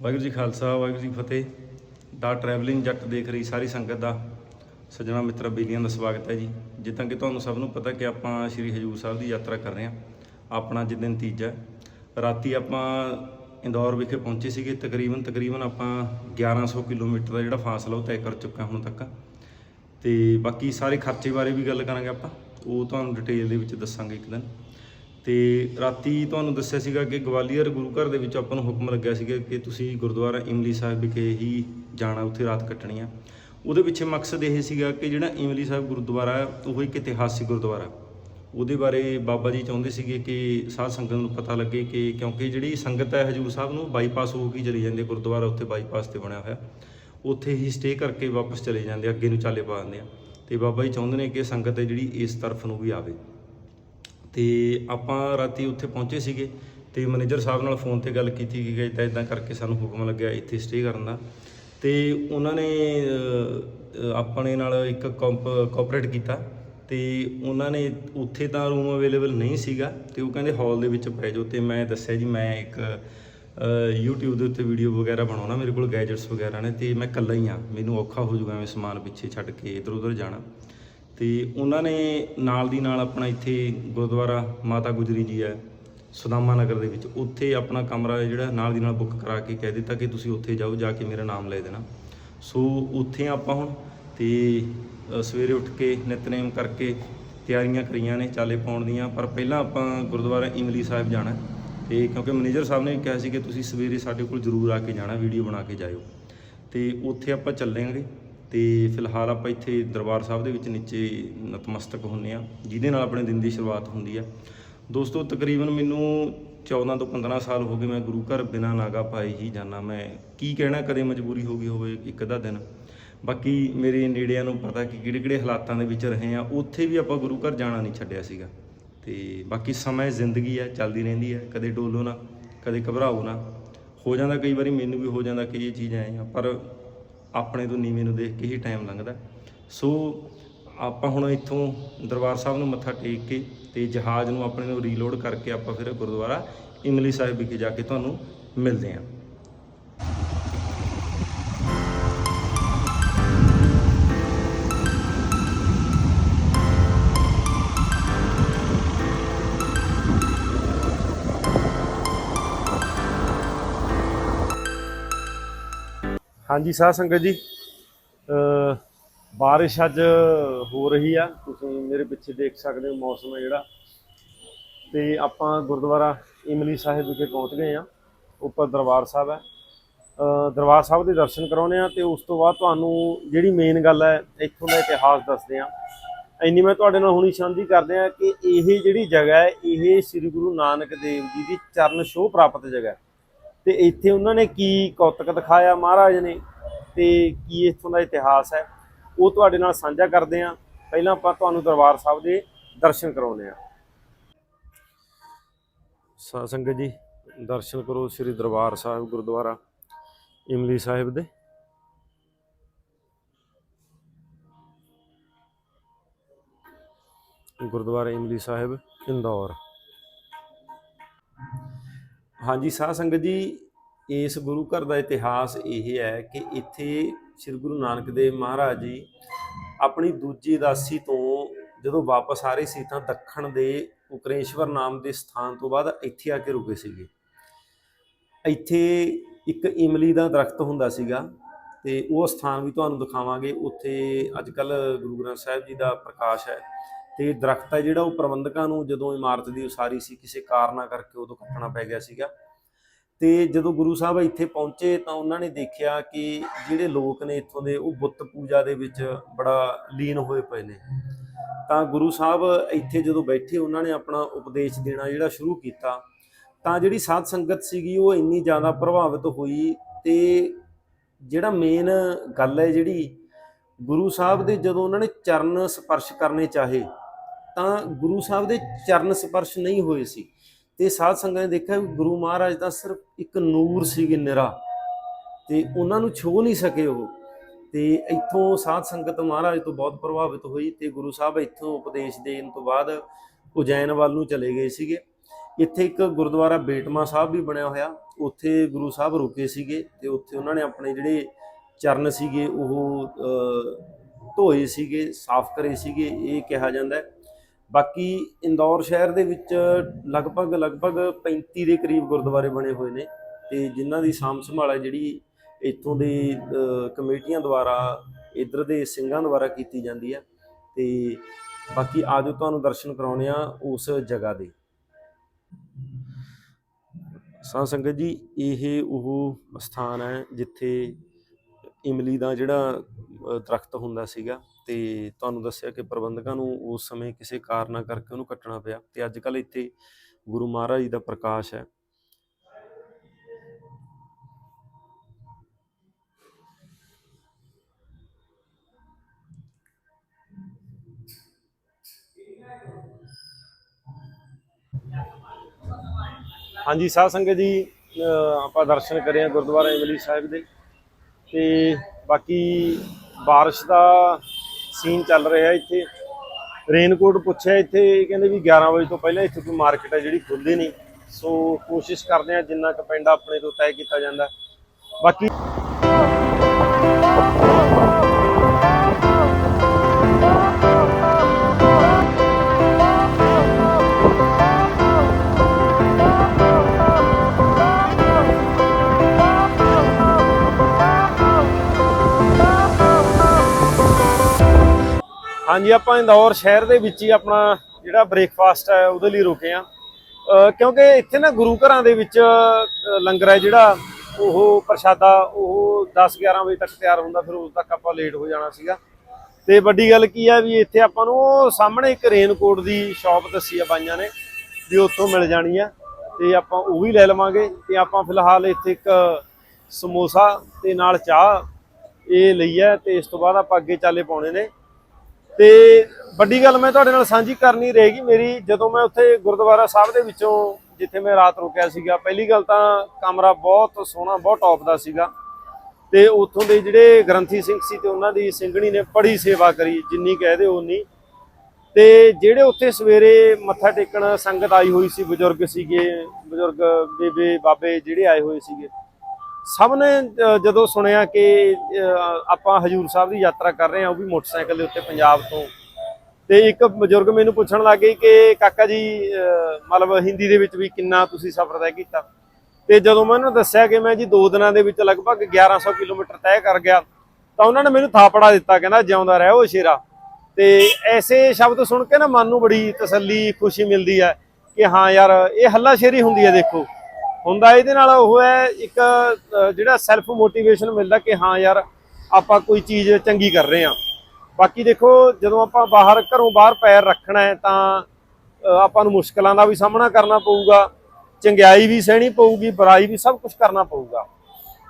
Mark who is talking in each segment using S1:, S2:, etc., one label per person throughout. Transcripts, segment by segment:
S1: ਵਾਹਿਗੁਰੂ ਜੀ ਖਾਲਸਾ, ਵਾਹਿਗੁਰੂ ਜੀ ਫਤਿਹ। ਦਾ travelling ਜੱਟ ਦੇਖ ਰਹੀ ਸਾਰੀ ਸੰਗਤ ਦਾ। ਸੱਜਣਾ ਮਿੱਤਰ ਬੇਲੀਆਂ ਦਾ ਸਵਾਗਤ ਹੈ ਜੀ। ਜਿੱਦਾਂ ਕਿ ਤੁਹਾਨੂੰ ਸਭ ਨੂੰ ਪਤਾ ਕਿ ਆਪਾਂ ਸ਼੍ਰੀ ਹਜੂਰ ਸਾਹਿਬ ਦੀ ਯਾਤਰਾ ਕਰ ਰਹੇ ਹਾਂ। ਆਪਣਾ ਜਿੱਦਨ ਨਤੀਜਾ ਰਾਤੀ ਆਪਾਂ ਇੰਦੌਰ ਵਿਖੇ ਪਹੁੰਚੇ ਸੀਗੇ। ਤਕਰੀਬਨ ਤਕਰੀਬਨ ਆਪਾਂ 1100 ਕਿਲੋਮੀਟਰ ਦਾ ਜਿਹੜਾ ਫਾਸਲਾ ਉਹ ਤੈਅ ਕਰ ਚੁੱਕਾ ਹੁਣ ਤੱਕ। ਤੇ ਬਾਕੀ ਸਾਰੇ ਖਰਚੇ ਬਾਰੇ ਵੀ ਗੱਲ ਕਰਾਂਗੇ ਆਪਾਂ। ਉਹ ਤੁਹਾਨੂੰ ਡਿਟੇਲ ਦੇ ਵਿੱਚ ਦੱਸਾਂਗੇ ਇੱਕ ਦਿਨ। ਤੇ ਰਾਤੀ ਤੁਹਾਨੂੰ ਦੱਸਿਆ ਸੀਗਾ ਕਿ ਗਵਾਲੀਅਰ ਗੁਰੂ ਘਰ ਦੇ ਵਿੱਚ ਆਪਾਂ ਨੂੰ ਹੁਕਮ ਲੱਗਿਆ ਸੀਗਾ ਕਿ ਤੁਸੀਂ ਗੁਰਦੁਆਰਾ ਇਮਲੀ ਸਾਹਿਬ ਵਿਖੇ ਹੀ ਜਾਣਾ ਉੱਥੇ ਰਾਤ ਕੱਟਣੀ ਆ। ਉਹਦੇ ਪਿੱਛੇ ਮਕਸਦ ਇਹ ਸੀਗਾ ਕਿ ਜਿਹੜਾ ਇਮਲੀ ਸਾਹਿਬ ਗੁਰਦੁਆਰਾ ਹੈ ਉਹ ਇੱਕ ਇਤਿਹਾਸਿਕ ਗੁਰਦੁਆਰਾ ਉਹਦੇ ਬਾਰੇ ਬਾਬਾ ਜੀ ਚਾਹੁੰਦੇ ਸੀਗੇ ਕਿ ਸਾਧ ਸੰਗਤ ਨੂੰ ਪਤਾ ਲੱਗੇ ਕਿ ਕਿਉਂਕਿ ਜਿਹੜੀ ਸੰਗਤ ਹੈ ਹਜੂਰ ਸਾਹਿਬ ਨੂੰ ਬਾਈਪਾਸ ਹੋ ਕੇ ਚਲੀ ਜਾਂਦੀ ਹੈ ਗੁਰਦੁਆਰਾ ਉੱਥੇ ਬਾਈਪਾਸ ਤੇ ਬਣਿਆ ਹੋਇਆ। ਉੱਥੇ ਹੀ ਸਟੇ ਕਰਕੇ ਵਾਪਸ ਚਲੇ ਜਾਂਦੇ ਆ, ਅੱਗੇ ਨੂੰ ਚਾਲੇ ਪਾ ਦਿੰਦੇ ਆ। ਤੇ ਬਾਬਾ ਜੀ ਚਾਹੁੰਦੇ ਨੇ ਕਿ ਸੰਗਤ ਹੈ ਜਿਹੜੀ ਇਸ ਤਰਫ ਨੂੰ ਵੀ ਆਵੇ। ਤੇ ਆਪਾਂ ਰਾਤੀ ਉੱਥੇ ਪਹੁੰਚੇ ਸੀਗੇ ਤੇ ਮੈਨੇਜਰ ਸਾਹਿਬ ਨਾਲ ਫੋਨ ਤੇ ਗੱਲ ਕੀਤੀ ਕਿ ਇਦਾਂ ਇਦਾਂ ਕਰਕੇ ਸਾਨੂੰ ਹੁਕਮ ਲੱਗਿਆ ਇੱਥੇ ਸਟੇ ਕਰਨ ਦਾ। ਤੇ ਉਹਨਾਂ ਨੇ ਆਪਣੇ ਨਾਲ ਇੱਕ ਕੋਆਪਰੇਟ ਕੀਤਾ ਤੇ ਉਹਨਾਂ ਨੇ ਉੱਥੇ ਤਾਂ ਰੂਮ ਅਵੇਲੇਬਲ ਨਹੀਂ ਸੀਗਾ ਤੇ ਉਹ ਕਹਿੰਦੇ ਹਾਲ ਦੇ ਵਿੱਚ ਪੈ ਜਾਓ ਤੇ ਮੈਂ ਦੱਸਿਆ ਜੀ ਮੈਂ ਇੱਕ ਅਹ, YouTube ਦੇ ਉੱਤੇ ਵੀਡੀਓ ਵਗੈਰਾ ਬਣਾਉਣਾ ਮੇਰੇ ਕੋਲ ਗੈਜਟਸ ਵਗੈਰਾ ਨੇ ਤੇ ਮੈਂ ਇਕੱਲਾ ਹੀ ਆ ਮੈਨੂੰ ਔਖਾ ਹੋ ਜਾਊਗਾ ਐਵੇਂ ਸਮਾਨ ਪਿੱਛੇ ਛੱਡ ਕੇ ਇਧਰ ਉਧਰ ਜਾਣਾ। ਤੇ ਉਹਨਾਂ ਨੇ ਨਾਲ ਦੀ ਨਾਲ ਆਪਣਾ ਇੱਥੇ ਗੁਰਦੁਆਰਾ ਮਾਤਾ ਗੁਜਰੀ ਜੀ ਹੈ, ਸੁਦਾਮਾ ਨਗਰ ਦੇ ਵਿੱਚ। ਉੱਥੇ ਆਪਣਾ ਕਮਰਾ ਜਿਹੜਾ ਨਾਲ ਦੀ ਨਾਲ ਬੁੱਕ ਕਰਾ ਕੇ ਕਹਿ ਦਿੱਤਾ ਕਿ ਤੁਸੀਂ ਉੱਥੇ ਜਾਓ, ਜਾ ਕੇ ਮੇਰਾ ਨਾਮ ਲੈ ਦੇਣਾ। ਸੋ ਉੱਥੇ ਆਪਾਂ ਹੁਣ ਤੇ ਸਵੇਰੇ ਉੱਠ ਕੇ ਨਿਤਨੇਮ ਕਰਕੇ ਤਿਆਰੀਆਂ ਕਰੀਆਂ ਨੇ ਚਾਲੇ ਪਾਉਣ ਦੀਆਂ, ਪਰ ਪਹਿਲਾਂ ਆਪਾਂ ਗੁਰਦੁਆਰਾ ਇਮਲੀ ਸਾਹਿਬ ਜਾਣਾ ਹੈ। ਤੇ ਕਿਉਂਕਿ ਮੈਨੇਜਰ ਸਾਹਿਬ ਨੇ ਕਿਹਾ ਸੀ ਕਿ ਤੁਸੀਂ ਸਵੇਰੇ ਸਾਡੇ ਕੋਲ ਜ਼ਰੂਰ ਆ ਕੇ ਜਾਣਾ, ਵੀਡੀਓ ਬਣਾ ਕੇ ਜਾਇਓ। ਤੇ ਉੱਥੇ ਆਪਾਂ ਚੱਲਾਂਗੇ। ਤੇ ਫਿਲਹਾਲ ਆਪਾਂ ਇੱਥੇ ਦਰਬਾਰ ਸਾਹਿਬ ਦੇ ਵਿੱਚ ਨੀਚੇ ਨਤਮਸਤਕ ਹੁੰਨੇ ਆ, ਜਿਹਦੇ ਨਾਲ ਆਪਣੇ ਦਿਨ ਦੀ ਸ਼ੁਰੂਆਤ ਹੁੰਦੀ ਆ। ਦੋਸਤੋ, ਤਕਰੀਬਨ ਮੈਨੂੰ 14 ਤੋਂ 15 ਸਾਲ ਹੋ ਗਏ ਮੈਂ ਗੁਰੂ ਘਰ ਬਿਨਾ ਨਾਗਾ ਪਾਏ ਹੀ ਜਾਣਾ ਮੈਂ ਕੀ ਕਹਿਣਾ, ਕਦੇ ਮਜਬੂਰੀ ਹੋ ਗਈ ਹੋਵੇ ਇੱਕ ਅੱਧਾ ਦਿਨ। ਬਾਕੀ ਮੇਰੇ ਨੇੜਿਆਂ ਨੂੰ ਪਤਾ ਕਿ ਕਿਹੜੇ ਕਿਹੜੇ ਹਾਲਾਤਾਂ ਦੇ ਵਿੱਚ ਰਹੇ ਆ, ਉੱਥੇ ਵੀ ਆਪਾਂ ਗੁਰੂ ਘਰ ਜਾਣਾ ਨਹੀਂ ਛੱਡਿਆ ਸੀਗਾ। ਤੇ ਬਾਕੀ ਸਮਾਂ ਜ਼ਿੰਦਗੀ ਆ, ਚੱਲਦੀ ਰਹਿੰਦੀ ਹੈ ਕਦੇ ਡੋਲੋ ਨਾ, ਕਦੇ ਘਬਰਾਓ ਨਾ। ਹੋ ਜਾਂਦਾ ਕਈ ਵਾਰੀ, ਮੈਨੂੰ ਵੀ ਹੋ ਜਾਂਦਾ ਕਿ ਇਹ ਚੀਜ਼ ਆਏ ਆ, ਪਰ ਆਪਣੇ ਤੋਂ ਨੀਵੇਂ ਨੂੰ ਦੇਖ ਕੇ ਹੀ ਟਾਈਮ ਲੰਘਦਾ। ਸੋ ਆਪਾਂ ਹੁਣ ਇੱਥੋਂ ਦਰਬਾਰ ਸਾਹਿਬ ਨੂੰ ਮੱਥਾ ਟੇਕ ਕੇ ਤੇ ਜਹਾਜ਼ ਨੂੰ ਆਪਣੇ ਨੂੰ ਰੀਲੋਡ ਕਰਕੇ ਆਪਾਂ ਫਿਰ ਗੁਰਦੁਆਰਾ ਇਮਲੀ ਸਾਹਿਬ ਵਿਖੇ ਜਾ ਕੇ ਤੁਹਾਨੂੰ ਮਿਲਦੇ ਹਾਂ। ਹਾਂਜੀ ਸਾਧ ਸੰਗਤ ਜੀ। ਬਾਰਿਸ਼ ਅੱਜ ਹੋ ਰਹੀ ਆ। ਤੁਸੀਂ ਮੇਰੇ ਪਿੱਛੇ ਦੇਖ ਸਕਦੇ ਹੋ ਮੌਸਮ ਹੈ ਜਿਹੜਾ। ਤੇ ਆਪਾਂ ਗੁਰਦੁਆਰਾ ਇਮਲੀ ਸਾਹਿਬ ਵਿਖੇ ਪਹੁੰਚ ਗਏ ਆ। ਉੱਪਰ ਦਰਬਾਰ ਸਾਹਿਬ ਹੈ ਦਰਬਾਰ ਸਾਹਿਬ ਦੇ ਦਰਸ਼ਨ ਕਰਾਉਣੇ ਆ ਤੇ ਉਸ ਤੋਂ ਬਾਅਦ ਤੁਹਾਨੂੰ ਜਿਹੜੀ ਮੇਨ ਗੱਲ ਹੈ ਇੱਥੋਂ ਦਾ ਇਤਿਹਾਸ ਦੱਸਦੇ ਆ। ਇੰਨੀ ਮੈਂ ਤੁਹਾਡੇ ਨਾਲ ਹੁਣੀ ਸਾਂਝੀ ਕਰਦੇ ਆ ਕਿ ਇਹ ਜਿਹੜੀ ਜਗ੍ਹਾ ਹੈ, ਇਹ ਸ੍ਰੀ ਗੁਰੂ ਨਾਨਕ ਦੇਵ ਜੀ ਦੀ ਚਰਨ ਛੋਹ ਪ੍ਰਾਪਤ ਜਗ੍ਹਾ ਹੈ। ਤੇ ਇੱਥੇ ਉਹਨਾਂ ਨੇ ਕੀ ਕੌਤਕ ਦਿਖਾਇਆ ਮਹਾਰਾਜ ਨੇ ਤੇ ਕੀ ਇੱਥੋਂ ਦਾ ਇਤਿਹਾਸ ਹੈ, ਉਹ ਤੁਹਾਡੇ ਨਾਲ ਸਾਂਝਾ ਕਰਦੇ ਹਾਂ। ਪਹਿਲਾਂ ਆਪਾਂ ਤੁਹਾਨੂੰ ਦਰਬਾਰ ਸਾਹਿਬ ਦੇ ਦਰਸ਼ਨ ਕਰਾਉਂਦੇ ਹਾਂ। ਸਾਧ ਸੰਗਤ ਜੀ, ਦਰਸ਼ਨ ਕਰੋ ਸ੍ਰੀ ਦਰਬਾਰ ਸਾਹਿਬ ਗੁਰਦੁਆਰਾ ਇਮਲੀ ਸਾਹਿਬ ਦੇ। ਗੁਰਦੁਆਰਾ ਇਮਲੀ ਸਾਹਿਬ, ਇੰਦੌਰ। ਹਾਂਜੀ, ਸਾਧ ਸੰਗਤ ਜੀ, ਇਸ ਗੁਰੂ ਘਰ ਦਾ ਇਤਿਹਾਸ ਇਹ ਹੈ ਕਿ ਇੱਥੇ ਸ੍ਰੀ ਗੁਰੂ ਨਾਨਕ ਦੇਵ ਮਹਾਰਾਜ ਜੀ ਆਪਣੀ ਦੂਜੀ ਦਾਸੀ ਤੋਂ ਜਦੋਂ ਵਾਪਸ ਆ ਰਹੇ ਸੀ ਤਾਂ ਦੱਖਣ ਦੇ ਉਕਰੇਸ਼ਵਰ ਨਾਮ ਦੇ ਸਥਾਨ ਤੋਂ ਬਾਅਦ ਇੱਥੇ ਆ ਕੇ ਰੁਕੇ ਸੀਗੇ। ਇੱਥੇ ਇੱਕ ਇਮਲੀ ਦਾ ਦਰਖਤ ਹੁੰਦਾ ਸੀਗਾ ਤੇ ਉਹ ਸਥਾਨ ਵੀ ਤੁਹਾਨੂੰ ਦਿਖਾਵਾਂਗੇ। ਉੱਥੇ ਅੱਜ ਕੱਲ ਗੁਰੂ ਗ੍ਰੰਥ ਸਾਹਿਬ ਜੀ ਦਾ ਪ੍ਰਕਾਸ਼ ਹੈ। ਤੇ ਦਰਖਤ ਹੈ ਜਿਹੜਾ ਉਹ ਪ੍ਰਬੰਧਕਾਂ ਨੂੰ ਜਦੋਂ ਇਮਾਰਤ ਦੀ ਉਸਾਰੀ ਸੀ, ਕਿਸੇ ਕਾਰਨਾ ਕਰਕੇ ਉਦੋਂ ਕੱਟਣਾ ਪੈ ਗਿਆ ਸੀਗਾ। ਤੇ ਜਦੋਂ ਗੁਰੂ ਸਾਹਿਬ ਇੱਥੇ ਪਹੁੰਚੇ ਤਾਂ ਉਹਨਾਂ ਨੇ ਦੇਖਿਆ ਕਿ ਜਿਹੜੇ ਲੋਕ ਨੇ ਇੱਥੋਂ ਦੇ, ਉਹ ਬੁੱਤ ਪੂਜਾ ਦੇ ਵਿੱਚ ਬੜਾ ਲੀਨ ਹੋਏ ਪਏ ਨੇ। ਤਾਂ ਗੁਰੂ ਸਾਹਿਬ ਇੱਥੇ ਜਦੋਂ ਬੈਠੇ, ਉਹਨਾਂ ਨੇ ਆਪਣਾ ਉਪਦੇਸ਼ ਦੇਣਾ ਜਿਹੜਾ ਸ਼ੁਰੂ ਕੀਤਾ, ਤਾਂ ਜਿਹੜੀ ਸਾਧ ਸੰਗਤ ਸੀਗੀ, ਉਹ ਇੰਨੀ ਜ਼ਿਆਦਾ ਪ੍ਰਭਾਵਿਤ ਹੋਈ ਤੇ ਜਿਹੜਾ ਮੇਨ ਗੱਲ ਹੈ ਜਿਹੜੀ, ਗੁਰੂ ਸਾਹਿਬ ਦੇ ਜਦੋਂ ਉਹਨਾਂ ਨੇ ਚਰਨ ਸਪਰਸ਼ ਕਰਨੇ ਚਾਹੇ ਤਾਂ ਗੁਰੂ ਸਾਹਿਬ ਦੇ ਚਰਨ ਸਪਰਸ਼ ਨਹੀਂ ਹੋਏ ਸੀ। ਤੇ ਸਾਧ ਸੰਗਤ ਨੇ ਦੇਖਿਆ ਵੀ ਗੁਰੂ ਮਹਾਰਾਜ ਦਾ ਸਿਰਫ ਇੱਕ ਨੂਰ ਸੀਗੇ ਨਿਰਾ ਤੇ ਉਹਨਾਂ ਨੂੰ ਛੋ ਨਹੀਂ ਸਕੇ ਉਹ। ਤੇ ਇੱਥੋਂ ਸਾਧ ਸੰਗਤ ਮਹਾਰਾਜ ਤੋਂ ਬਹੁਤ ਪ੍ਰਭਾਵਿਤ ਹੋਈ ਤੇ ਗੁਰੂ ਸਾਹਿਬ ਇੱਥੋਂ ਉਪਦੇਸ਼ ਦੇਣ ਤੋਂ ਬਾਅਦ ਉਜੈਨ ਵੱਲ ਨੂੰ ਚਲੇ ਗਏ ਸੀਗੇ। ਇੱਥੇ ਇੱਕ ਗੁਰਦੁਆਰਾ ਬੇਟਮਾ ਸਾਹਿਬ ਵੀ ਬਣਿਆ ਹੋਇਆ, ਉੱਥੇ ਗੁਰੂ ਸਾਹਿਬ ਰੁਕੇ ਸੀਗੇ ਤੇ ਉੱਥੇ ਉਹਨਾਂ ਨੇ ਆਪਣੇ ਜਿਹੜੇ ਚਰਨ ਸੀਗੇ ਉਹ ਧੋਏ ਸੀਗੇ, ਸਾਫ਼ ਕਰੇ ਸੀਗੇ, ਇਹ ਕਿਹਾ ਜਾਂਦਾ ਹੈ। ਬਾਕੀ ਇੰਦੌਰ ਸ਼ਹਿਰ ਦੇ ਵਿੱਚ ਲਗਭਗ ਲਗਭਗ 35 ਦੇ ਕਰੀਬ ਗੁਰਦੁਆਰੇ ਬਣੇ ਹੋਏ ਨੇ ਤੇ ਜਿਨ੍ਹਾਂ ਦੀ ਸਾਂਭ ਸੰਭਾਲ ਹੈ ਜਿਹੜੀ ਇੱਥੋਂ ਦੇ ਕਮੇਟੀਆਂ ਦੁਆਰਾ, ਇੱਧਰ ਦੇ ਸਿੰਘਾਂ ਦੁਆਰਾ ਕੀਤੀ ਜਾਂਦੀ ਹੈ ਤੇ ਬਾਕੀ ਆਜੋ ਤੁਹਾਨੂੰ ਦਰਸ਼ਨ ਕਰਾਉਣੇ ਆ ਉਸ ਜਗ੍ਹਾ ਦੇ। ਸਾਧ ਸੰਗਤ ਜੀ, ਇਹ ਉਹ ਸਥਾਨ ਹੈ ਜਿੱਥੇ ਇਮਲੀ ਦਾ ਜਿਹੜਾ ਦਰਖਤ ਹੁੰਦਾ ਸੀਗਾ ਤੇ ਤੁਹਾਨੂੰ ਦੱਸਿਆ ਕਿ ਪ੍ਰਬੰਧਕਾਂ ਨੂੰ ਉਸ ਸਮੇਂ ਕਿਸੇ ਕਾਰਨਾਂ ਕਰਕੇ ਉਹਨੂੰ ਕੱਟਣਾ ਪਿਆ ਤੇ ਅੱਜ ਕੱਲ ਇੱਥੇ ਗੁਰੂ ਮਹਾਰਾਜ ਜੀ ਦਾ ਪ੍ਰਕਾਸ਼ ਹੈ। ਹਾਂਜੀ, ਸਾਧ ਸੰਗਤ ਜੀ ਆਪਾਂ ਦਰਸ਼ਨ ਕਰੇ ਆ ਗੁਰਦੁਆਰਾ ਇਮਲੀ ਸਾਹਿਬ ਦੇ ਤੇ ਬਾਕੀ ਬਾਰਿਸ਼ ਦਾ ਸੀਨ ਚੱਲ ਰਿਹਾ ਇੱਥੇ। ਰੇਨਕੋਟ ਪੁੱਛਿਆ ਇੱਥੇ ਕਹਿੰਦੇ ਵੀ 11 ਵਜੇ ਤੋਂ ਪਹਿਲਾਂ ਇੱਥੇ ਕੋਈ ਮਾਰਕੀਟ ਹੈ ਜਿਹੜੀ ਖੁੱਲਦੀ ਨਹੀਂ। ਸੋ ਕੋਸ਼ਿਸ਼ ਕਰਦੇ ਆ ਜਿੰਨਾ ਕੁ ਪੈਂਡਾ ਆਪਣੇ ਤੋਂ ਤੈਅ ਕੀਤਾ ਜਾਂਦਾ। ਬਾਕੀ ਹਾਂਜੀ, ਆਪਾਂ ਇੰਦੌਰ ਸ਼ਹਿਰ ਦੇ ਵਿੱਚ ਹੀ ਆਪਣਾ ਜਿਹੜਾ ਬ੍ਰੇਕਫਾਸਟ ਹੈ, ਉਹਦੇ ਲਈ ਰੁਕੇ ਆ ਕਿਉਂਕਿ ਇੱਥੇ ਨਾ ਗੁਰੂ ਘਰਾਂ ਦੇ ਵਿੱਚ ਲੰਗਰ ਹੈ ਜਿਹੜਾ, ਉਹ ਪ੍ਰਸ਼ਾਦਾ, ਉਹ 10 11 ਵਜੇ ਤੱਕ ਤਿਆਰ ਹੁੰਦਾ, ਫਿਰ ਉਸ ਤੱਕ ਆਪਾਂ ਲੇਟ ਹੋ ਜਾਣਾ ਸੀਗਾ। ਤੇ ਵੱਡੀ ਗੱਲ ਕੀ ਆ ਵੀ ਇੱਥੇ ਆਪਾਂ ਨੂੰ ਉਹ ਸਾਹਮਣੇ ਇੱਕ ਰੇਨਕੋਟ ਦੀ ਸ਼ਾਪ ਦੱਸੀ ਆ ਬਾਈਆਂ ਨੇ, ਵੀ ਉੱਥੋਂ ਮਿਲ ਜਾਣੀ ਆ। ਤੇ ਆਪਾਂ ਉਹ ਵੀ ਲੈ ਲਵਾਂਗੇ। ਤੇ ਆਪਾਂ ਫਿਲਹਾਲ ਇੱਥੇ ਇੱਕ ਸਮੋਸਾ ਤੇ ਨਾਲ ਚਾਹ ਇਹ ਲਈ ਹੈ ਤੇ ਇਸ ਤੋਂ ਬਾਅਦ ਆਪਾਂ ਅੱਗੇ ਚਾਲੇ ਪਾਉਣੇ ਨੇ। ਤੇ ਵੱਡੀ ਗੱਲ ਮੈਂ ਤੁਹਾਡੇ ਨਾਲ ਸਾਂਝੀ ਕਰਨੀ ਰਹੇਗੀ ਮੇਰੀ, ਜਦੋਂ ਮੈਂ ਉੱਥੇ ਗੁਰਦੁਆਰਾ ਸਾਹਿਬ ਦੇ ਵਿੱਚੋਂ ਜਿੱਥੇ ਮੈਂ ਰਾਤ ਰੁਕਿਆ ਸੀਗਾ, ਪਹਿਲੀ ਗੱਲ ਤਾਂ ਕਮਰਾ ਬਹੁਤ ਸੋਹਣਾ, ਬਹੁਤ ਟੌਪ ਦਾ ਸੀਗਾ। ਤੇ ਉੱਥੋਂ ਦੇ ਜਿਹੜੇ ਗ੍ਰੰਥੀ ਸਿੰਘ ਸੀ ਤੇ ਉਹਨਾਂ ਦੀ ਸਿੰਘਣੀ ਨੇ ਬੜੀ ਸੇਵਾ ਕਰੀ, ਜਿੰਨੀ ਕਹਦੇ ਉਨੀ ਤੇ ਜਿਹੜੇ ਉੱਥੇ ਸਵੇਰੇ ਮੱਥਾ ਟੇਕਣ ਸੰਗਤ ਆਈ ਹੋਈ ਸੀ, ਬਜ਼ੁਰਗ ਸੀਗੇ, ਬਜ਼ੁਰਗ ਬੇਬੇ, ਬਾਬੇ ਜਿਹੜੇ ਆਏ ਹੋਏ ਸੀਗੇ ਸਭ ਨੇ ਜਦੋਂ ਸੁਣਿਆ ਕਿ ਆਪਾਂ ਹਜੂਰ ਸਾਹਿਬ ਦੀ ਯਾਤਰਾ ਕਰ ਰਹੇ ਹਾਂ, ਉਹ ਵੀ ਮੋਟਰਸਾਈਕਲ ਦੇ ਉੱਤੇ ਪੰਜਾਬ ਤੋਂ। ਤੇ ਇੱਕ ਬਜ਼ੁਰਗ ਮੈਨੂੰ ਪੁੱਛਣ ਲੱਗੇ ਕਿ, ਕਾਕਾ ਜੀ ਮਤਲਬ ਹਿੰਦੀ ਦੇ ਵਿੱਚ ਵੀ ਕਿੰਨਾ ਤੁਸੀਂ ਸਫ਼ਰ ਤੈਅ ਕੀਤਾ? ਤੇ ਜਦੋਂ ਮੈਂ ਉਹਨਾਂ ਨੂੰ ਦੱਸਿਆ ਕਿ ਮੈਂ ਜੀ 2 ਦਿਨਾਂ ਦੇ ਵਿੱਚ ਲਗਭਗ 1100 ਕਿਲੋਮੀਟਰ ਤੈਅ ਕਰ ਗਿਆ, ਤਾਂ ਉਹਨਾਂ ਨੇ ਮੈਨੂੰ ਥਾਪੜਾ ਦਿੱਤਾ, ਕਹਿੰਦਾ ਜਿਉਂਦਾ ਰਹਿ ਉਹ ਸ਼ੇਰਾ। ਤੇ ਐਸੇ ਸ਼ਬਦ ਸੁਣ ਕੇ ਨਾ ਮਨ ਨੂੰ ਬੜੀ ਤਸੱਲੀ, ਖੁਸ਼ੀ ਮਿਲਦੀ ਹੈ ਕਿ ਹਾਂ ਯਾਰ, ਇਹ ਹੱਲਾ ਸ਼ੇਰੀ ਹੁੰਦੀ ਹੈ, ਦੇਖੋ। ਹੁੰਦਾ ਇਹਦੇ ਨਾਲ ਉਹ ਹੈ ਇੱਕ ਜਿਹੜਾ ਸੈਲਫ ਮੋਟੀਵੇਸ਼ਨ ਮਿਲਦਾ ਕਿ ਹਾਂ ਯਾਰ ਆਪਾਂ ਕੋਈ ਚੀਜ਼ ਚੰਗੀ ਕਰ ਰਹੇ ਹਾਂ। ਬਾਕੀ ਦੇਖੋ, ਜਦੋਂ ਆਪਾਂ ਬਾਹਰ, ਘਰੋਂ ਬਾਹਰ ਪੈਰ ਰੱਖਣਾ ਹੈ ਤਾਂ ਆਪਾਂ ਨੂੰ ਮੁਸ਼ਕਲਾਂ ਦਾ ਵੀ ਸਾਹਮਣਾ ਕਰਨਾ ਪਊਗਾ, ਚੰਗਿਆਈ ਵੀ ਸਹਿਣੀ ਪਊਗੀ, ਬੁਰਾਈ ਵੀ ਸਭ ਕੁਝ ਕਰਨਾ ਪਊਗਾ।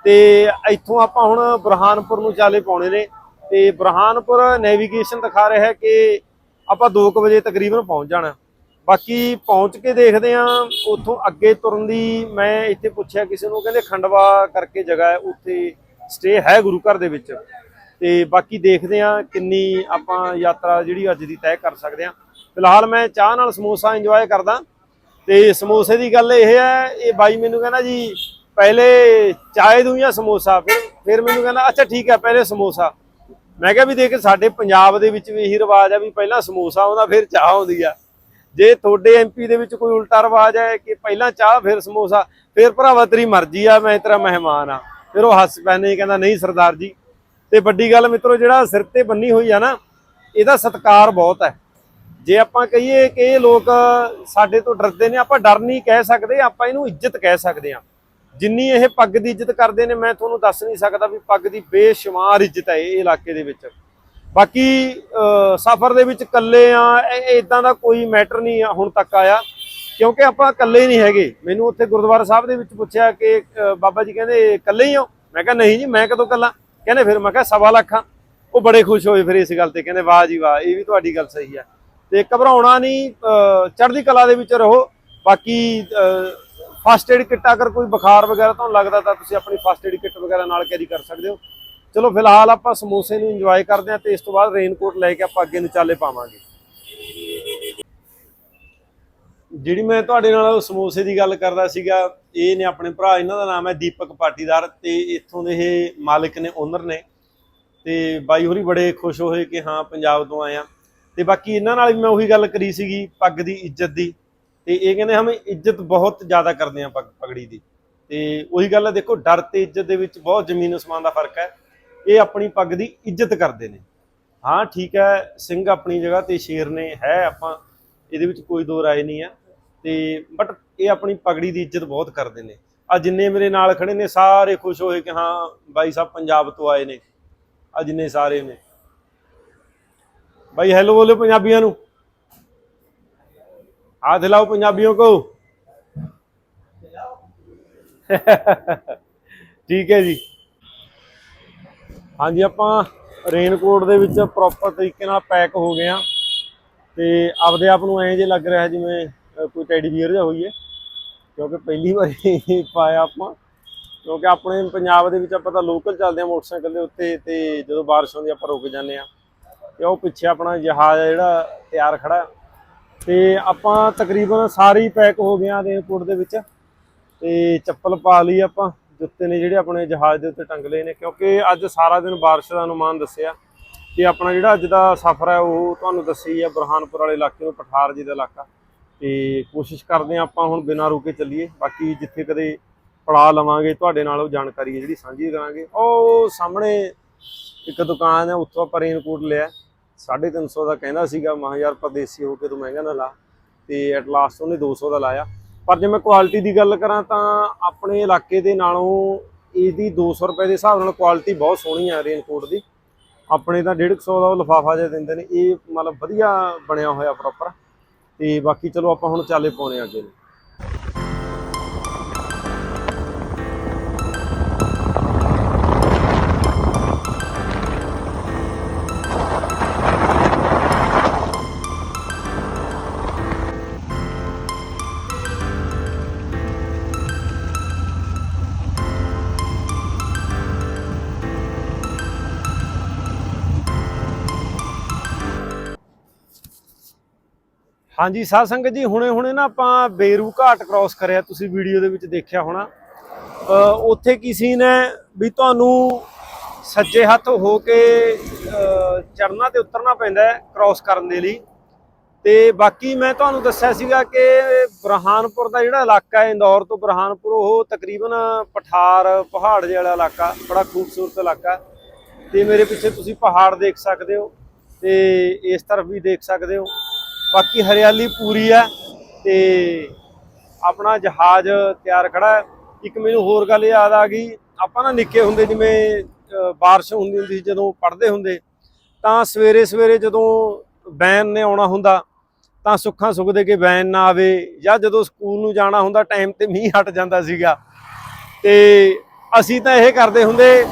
S1: ਤੇ ਇੱਥੋਂ ਆਪਾਂ ਹੁਣ ਬਰਹਾਨਪੁਰ ਨੂੰ ਚਾਲੇ ਪਾਉਣੇ ਨੇ। ਤੇ ਬਰਹਾਨਪੁਰ ਨੈਵੀਗੇਸ਼ਨ ਦਿਖਾ ਰਿਹਾ ਹੈ ਕਿ ਆਪਾਂ 2 ਵਜੇ ਤਕਰੀਬਨ ਪਹੁੰਚ ਜਾਣਾ। ਬਾਕੀ ਪਹੁੰਚ ਕੇ ਦੇਖਦੇ ਆਂ, ਉੱਥੋਂ ਅੱਗੇ ਤੁਰਨ ਦੀ ਮੈਂ ਇੱਥੇ ਪੁੱਛਿਆ ਕਿਸੇ ਨੂੰ ਕਹਿੰਦੇ ਖੰਡਵਾ ਕਰਕੇ ਜਗ੍ਹਾ ਹੈ, ਉੱਥੇ ਸਟੇ ਹੈ ਗੁਰੂ ਘਰ ਦੇ ਵਿੱਚ। ਤੇ ਬਾਕੀ ਦੇਖਦੇ ਆਂ ਕਿੰਨੀ ਆਪਾਂ ਯਾਤਰਾ ਜਿਹੜੀ ਅੱਜ ਦੀ ਤੈਅ ਕਰ ਸਕਦੇ ਆਂ। ਫਿਲਹਾਲ ਮੈਂ ਚਾਹ ਨਾਲ ਸਮੋਸਾ ਇੰਜੋਏ ਕਰਦਾ। ਤੇ ਸਮੋਸੇ ਦੀ ਗੱਲ ਇਹ ਹੈ, ਇਹ ਬਾਈ ਮੈਨੂੰ ਕਹਿੰਦਾ ਜੀ, ਪਹਿਲੇ ਚਾਹ ਦੂੰ ਜਾਂ ਸਮੋਸਾ? ਫਿਰ ਫਿਰ ਮੈਨੂੰ ਕਹਿੰਦਾ, ਅੱਛਾ ਠੀਕ ਹੈ, ਪਹਿਲੇ ਸਮੋਸਾ। ਮੈਂ ਕਿਹਾ ਵੀ ਦੇਖ, ਸਾਡੇ ਪੰਜਾਬ ਦੇ ਵਿੱਚ ਵੀ ਇਹੀ ਰਿਵਾਜ ਆ ਵੀ ਪਹਿਲਾਂ ਸਮੋਸਾ ਆਉਂਦਾ ਫਿਰ ਚਾਹ ਆਉਂਦੀ ਆ। ਜੇ ਤੁਹਾਡੇ ਐਮਪੀ ਦੇ ਵਿੱਚ ਕੋਈ ਉਲਟਾ ਰਿਵਾਜ ਹੈ ਕਿ ਪਹਿਲਾਂ ਚਾਹ, ਫਿਰ ਸਮੋਸਾ, ਫਿਰ ਭਰਾਵਾ ਤੇਰੀ ਮਰਜ਼ੀ ਆ, ਮੈਂ ਤੇਰਾ ਮਹਿਮਾਨ ਆ। ਫਿਰ ਉਹ ਹੱਸ ਪੈਨੇ ਕਹਿੰਦਾ, ਨਹੀਂ ਸਰਦਾਰ ਜੀ। ਤੇ ਵੱਡੀ ਗੱਲ ਮਿੱਤਰੋ, ਜਿਹੜਾ ਸਿਰ ਤੇ ਬੰਨੀ ਹੋਈ ਆ ਨਾ, ਇਹਦਾ ਸਤਿਕਾਰ ਬਹੁਤ ਹੈ। ਜੇ ਆਪਾਂ ਕਹੀਏ ਕਿ ਇਹ ਲੋਕ ਸਾਡੇ ਤੋਂ ਡਰਦੇ ਨੇ, ਆਪਾਂ ਡਰ ਨਹੀਂ ਕਹਿ ਸਕਦੇ, ਆਪਾਂ ਇਹਨੂੰ ਇੱਜ਼ਤ ਕਹਿ ਸਕਦੇ ਹਾਂ। ਜਿੰਨੀ ਇਹ ਪੱਗ ਦੀ ਇੱਜ਼ਤ ਕਰਦੇ ਨੇ, ਮੈਂ ਤੁਹਾਨੂੰ ਦੱਸ ਨਹੀਂ ਸਕਦਾ ਵੀ ਪੱਗ ਦੀ ਬੇਸ਼ੁਮਾਰ ਇੱਜ਼ਤ ਹੈ ਇਹ ਇਲਾਕੇ ਦੇ ਵਿੱਚ। ਬਾਕੀ ਸਫ਼ਰ ਦੇ ਵਿੱਚ ਇਕੱਲੇ ਆ ਇਦਾਂ ਦਾ ਕੋਈ ਮੈਟਰ ਨਹੀਂ ਹੁਣ ਤੱਕ ਆਇਆ। ਕਿਉਂਕਿ ਆਪਾਂ ਇਕੱਲੇ ਹੀ ਨਹੀਂ ਹੈਗੇ। ਮੈਨੂੰ ਉੱਥੇ ਗੁਰਦੁਆਰਾ ਸਾਹਿਬ ਦੇ ਵਿੱਚ ਪੁੱਛਿਆ ਕਿ ਬਾਬਾ ਜੀ ਕਹਿੰਦੇ ਇਕੱਲੇ ਹੀ ਹੋ? ਮੈਂ ਕਿਹਾ, ਨਹੀਂ ਜੀ, ਮੈਂ ਕਦੋਂ ਇਕੱਲਾ? ਕਹਿੰਦੇ ਫਿਰ ਮੈਂ ਕਿਹਾ, ਸਵਾ ਲੱਖਾਂ ਉਹ ਬੜੇ ਖੁਸ਼ ਹੋਏ ਫਿਰ ਇਸ ਗੱਲ ਤੇ। ਕਹਿੰਦੇ, ਵਾਹ ਜੀ ਵਾਹ, ਇਹ ਵੀ ਤੁਹਾਡੀ ਗੱਲ ਸਹੀ ਹੈ ਤੇ ਘਬਰਾਉਣਾ ਨਹੀਂ ਚੜ੍ਹਦੀ ਕਲਾ ਦੇ ਵਿੱਚ ਰਹੋ। ਬਾਕੀ ਫਸਟ ਏਡ ਕਿੱਟ ਅਗਰ ਕੋਈ ਬੁਖਾਰ ਵਗੈਰਾ ਤੁਹਾਨੂੰ ਲੱਗਦਾ ਤਾਂ ਤੁਸੀਂ ਆਪਣੀ ਫਸਟ ਏਡ ਕਿੱਟ ਵਗੈਰਾ ਨਾਲ ਕੈਰੀ ਕਰ ਸਕਦੇ ਹੋ। ਚਲੋ ਫਿਲਹਾਲ ਆਪਾਂ ਸਮੋਸੇ ਨੂੰ ਇੰਜੋਏ ਕਰਦੇ ਹਾਂ ਤੇ ਇਸ ਤੋਂ ਬਾਅਦ ਰੇਨਕੋਟ ਲੈ ਕੇ ਆਪਾਂ ਅੱਗੇ ਨੂੰ ਚਾਲੇ ਪਾਵਾਂਗੇ। ਜਿਹੜੀ ਮੈਂ ਤੁਹਾਡੇ ਨਾਲ ਸਮੋਸੇ ਦੀ ਗੱਲ ਕਰਦਾ ਸੀਗਾ, ਇਹ ਨੇ ਆਪਣੇ ਭਰਾ, ਇਹਨਾਂ ਦਾ ਨਾਮ ਹੈ ਦੀਪਕ ਪਾਟੀਦਾਰ ਤੇ ਇੱਥੋਂ ਦੇ ਇਹ ਮਾਲਕ ਨੇ ਓਨਰ ਨੇ। ਤੇ ਬਾਈ ਹੋਰੀ ਬੜੇ ਖੁਸ਼ ਹੋਏ ਕਿ ਹਾਂ, ਪੰਜਾਬ ਤੋਂ ਆਇਆ ਆ ਤੇ ਬਾਕੀ ਇਹਨਾਂ ਨਾਲ ਵੀ ਮੈਂ ਉਹੀ ਗੱਲ ਕਰੀ ਸੀਗੀ, ਪੱਗ ਦੀ ਇੱਜ਼ਤ ਦੀ। ਤੇ ਇਹ ਕਹਿੰਦੇ ਹਮੇ ਇੱਜ਼ਤ ਬਹੁਤ ਜ਼ਿਆਦਾ ਕਰਦੇ ਆ ਪੱਗ, ਪਗੜੀ ਦੀ। ਤੇ ਉਹੀ ਗੱਲ ਹੈ, ਦੇਖੋ, ਡਰ ਤੇ ਇੱਜ਼ਤ ਦੇ ਵਿੱਚ ਬਹੁਤ ਜ਼ਮੀਨ ਅਸਮਾਨ ਦਾ ਫ਼ਰਕ ਹੈ। ਇਹ ਆਪਣੀ ਪੱਗ ਦੀ ਇੱਜ਼ਤ ਕਰਦੇ ਨੇ ਹਾਂ ਠੀਕ ਹੈ ਸਿੰਘ ਆਪਣੀ ਜਗ੍ਹਾ ਤੇ ਸ਼ੇਰ ਨੇ ਹੈ ਆਪਾਂ ਇਹਦੇ ਵਿੱਚ ਕੋਈ ਦੋ ਰਾਏ ਨਹੀਂ ਆ ਤੇ ਬਟ ਇਹ ਆਪਣੀ ਪਗੜੀ ਦੀ ਇੱਜ਼ਤ ਬਹੁਤ ਕਰਦੇ ਨੇ ਆ ਜਿੰਨੇ ਮੇਰੇ ਨਾਲ ਖੜੇ ਨੇ ਸਾਰੇ ਖੁਸ਼ ਹੋਏ ਕਿ ਹਾਂ ਬਾਈ ਸਾਹਿਬ ਪੰਜਾਬ ਤੋਂ ਆਏ ਨੇ ਆ ਜਿੰਨੇ ਸਾਰੇ ਨੇ ਬਾਈ ਹੈਲੋ ਬੋਲੇ ਪੰਜਾਬੀਆਂ ਨੂੰ हाथ हिलाओ पंजाबियों को ਠੀਕ ਹੈ ਜੀ ਹਾਂਜੀ, ਆਪਾਂ ਰੇਨਕੋਟ ਦੇ ਵਿੱਚ ਪ੍ਰੋਪਰ ਤਰੀਕੇ ਨਾਲ ਪੈਕ ਹੋ ਗਏ ਆ ਤੇ ਆਪਦੇ ਆਪ ਨੂੰ ਐਂ ਜੇ ਲੱਗ ਰਿਹਾ ਜਿਵੇਂ ਕੋਈ ਟੈਡੀ ਬੀਅਰ ਜਿਹਾ ਹੋਈਏ, ਕਿਉਂਕਿ ਪਹਿਲੀ ਵਾਰੀ ਪਾਇਆ ਆਪਾਂ, ਕਿਉਂਕਿ ਆਪਣੇ ਪੰਜਾਬ ਦੇ ਵਿੱਚ ਆਪਾਂ ਤਾਂ ਲੋਕਲ ਚੱਲਦੇ ਆ ਮੋਟਰਸਾਈਕਲ ਦੇ ਉੱਤੇ ਤੇ ਜਦੋਂ ਬਾਰਿਸ਼ ਹੁੰਦੀ ਆਪਾਂ ਰੁਕ ਜਾਂਦੇ ਆ ਤੇ ਉਹ ਪਿੱਛੇ ਆਪਣਾ ਜਹਾਜ਼ ਜਿਹੜਾ ਤਿਆਰ ਖੜਾ ਹੈ। ਤੇ ਆਪਾਂ ਤਕਰੀਬਨ ਸਾਰੇ ਹੀ ਪੈਕ ਹੋ ਗਏ ਆ ਰੇਨਕੋਟ ਦੇ ਵਿੱਚ ਤੇ ਚੱਪਲ ਪਾ ਲਈ ਆਪਾਂ ਜੁੱਤੇ ਨੇ ਜਿਹੜੇ ਆਪਣੇ ਜਹਾਜ਼ ਦੇ ਉੱਤੇ ਟੰਗ ਲਏ ਨੇ, ਕਿਉਂਕਿ ਅੱਜ ਸਾਰਾ ਦਿਨ ਬਾਰਿਸ਼ ਦਾ ਅਨੁਮਾਨ ਦੱਸਿਆ ਤੇ ਆਪਣਾ ਜਿਹੜਾ ਅੱਜ ਦਾ ਸਫ਼ਰ ਹੈ, ਉਹ ਤੁਹਾਨੂੰ ਦੱਸੀ ਹੈ ਬਰਹਾਨਪੁਰ ਵਾਲੇ ਇਲਾਕੇ ਨੂੰ, ਪਠਾਰ ਜੀ ਦਾ ਇਲਾਕਾ। ਤੇ ਕੋਸ਼ਿਸ਼ ਕਰਦੇ ਆ ਆਪਾਂ ਹੁਣ ਬਿਨਾਂ ਰੁਕੇ ਚੱਲੀਏ। ਬਾਕੀ ਜਿੱਥੇ ਕਦੇ ਪੜਾ ਲਵਾਂਗੇ, ਤੁਹਾਡੇ ਨਾਲ ਉਹ ਜਾਣਕਾਰੀ ਹੈ ਜਿਹੜੀ ਸਾਂਝੀ ਕਰਾਂਗੇ। ਉਹ ਸਾਹਮਣੇ ਇੱਕ ਦੁਕਾਨ ਹੈ, ਉੱਥੋਂ ਆਪਾਂ ਰੇਨਕੋਟ ਲਿਆ। 350 ਦਾ ਕਹਿੰਦਾ ਸੀਗਾ ਮਾ ਯਾਰ ਪਰਦੇਸੀ ਹੋ ਕੇ ਤੂੰ ਮਹਿੰਗਾ ਨਾ ਲਾ। ਤੇ ਐਟ ਲਾਸਟ ਉਹਨੇ 200 ਦਾ ਲਾਇਆ। ਪਰ ਜੇ ਮੈਂ ਕੁਆਲਿਟੀ ਦੀ ਗੱਲ ਕਰਾਂ ਤਾਂ ਆਪਣੇ ਇਲਾਕੇ ਦੇ ਨਾਲੋਂ ਇਹਦੀ 200 ਰੁਪਏ ਦੇ ਹਿਸਾਬ ਨਾਲ ਕੁਆਲਿਟੀ ਬਹੁਤ ਸੋਹਣੀ ਆ ਰੇਨਕੋਟ ਦੀ। ਆਪਣੇ ਤਾਂ 150 ਦਾ ਉਹ ਲਿਫਾਫਾ ਜਿਹਾ ਦਿੰਦੇ ਨੇ, ਇਹ ਮਤਲਬ ਵਧੀਆ ਬਣਿਆ ਹੋਇਆ ਪ੍ਰੋਪਰ ਤੇ ਬਾਕੀ ਚਲੋ ਆਪਾਂ ਹੁਣ ਚਾਲੇ ਪਾਉਣੇ ਅੱਗੇ ਹਾਂਜੀ ਸਾਧ ਸੰਗਤ ਜੀ ਹੁਣੇ ਹੁਣੇ ਨਾ ਆਪਾਂ ਬੇਰੂ ਘਾਟ ਕ੍ਰਾਸ ਕਰਿਆ ਤੁਸੀਂ ਵੀਡੀਓ ਦੇ ਵਿੱਚ ਦੇਖਿਆ ਹੋਣਾ। ਉੱਥੇ ਕੀ ਸੀਨ ਹੈ ਵੀ ਤੁਹਾਨੂੰ ਸੱਜੇ ਹੱਥ ਹੋ ਕੇ ਅ, ਚੜਨਾ ਤੇ ਉਤਰਨਾ ਪੈਂਦਾ ਹੈ ਕ੍ਰਾਸ ਕਰਨ ਦੇ ਲਈ। ਤੇ ਬਾਕੀ ਮੈਂ ਤੁਹਾਨੂੰ ਦੱਸਿਆ ਸੀਗਾ ਕਿ ਬਰਹਾਨਪੁਰ ਦਾ ਜਿਹੜਾ ਇਲਾਕਾ ਹੈ ਇੰਦੌਰ ਤੋਂ ਬਰਹਾਨਪੁਰ ਉਹ ਤਕਰੀਬਨ ਪਠਾਰ ਪਹਾੜ ਜਿਹੜਾ ਇਲਾਕਾ ਬੜਾ ਖੂਬਸੂਰਤ ਇਲਾਕਾ। ਹੈ। ਤੇ ਮੇਰੇ ਪਿੱਛੇ ਤੁਸੀਂ ਪਹਾੜ ਦੇਖ ਸਕਦੇ ਹੋ ਤੇ ਇਸ ਤਰਫ ਵੀ ਦੇਖ ਸਕਦੇ ਹੋ। ਬਾਕੀ ਹਰਿਆਲੀ ਪੂਰੀ ਹੈ ਤੇ ਆਪਣਾ ਜਹਾਜ਼ ਤਿਆਰ ਖੜਾ ਹੈ। ਇੱਕ ਮੈਨੂੰ ਹੋਰ ਗੱਲ ਯਾਦ ਆ ਗਈ, ਆਪਾਂ ਨਾ ਨਿੱਕੇ ਹੁੰਦੇ ਜਿਵੇਂ ਬਾਰਿਸ਼ ਹੁੰਦੀ ਹੁੰਦੀ ਸੀ, ਜਦੋਂ ਪੜ੍ਹਦੇ ਹੁੰਦੇ, ਤਾਂ ਸਵੇਰੇ ਸਵੇਰੇ ਜਦੋਂ ਵੈਨ ਨੇ ਆਉਣਾ ਹੁੰਦਾ, ਤਾਂ ਸੁੱਖਾਂ ਸੁਖਦੇ ਕਿ ਵੈਨ ਨਾ ਆਵੇ, ਜਾਂ ਜਦੋਂ ਸਕੂਲ ਨੂੰ ਜਾਣਾ ਹੁੰਦਾ ਟਾਈਮ ਤੇ ਮੀਂਹ ਹਟ ਜਾਂਦਾ ਸੀਗਾ। ਤੇ ਅਸੀਂ ਤਾਂ ਇਹ ਕਰਦੇ ਹੁੰਦੇ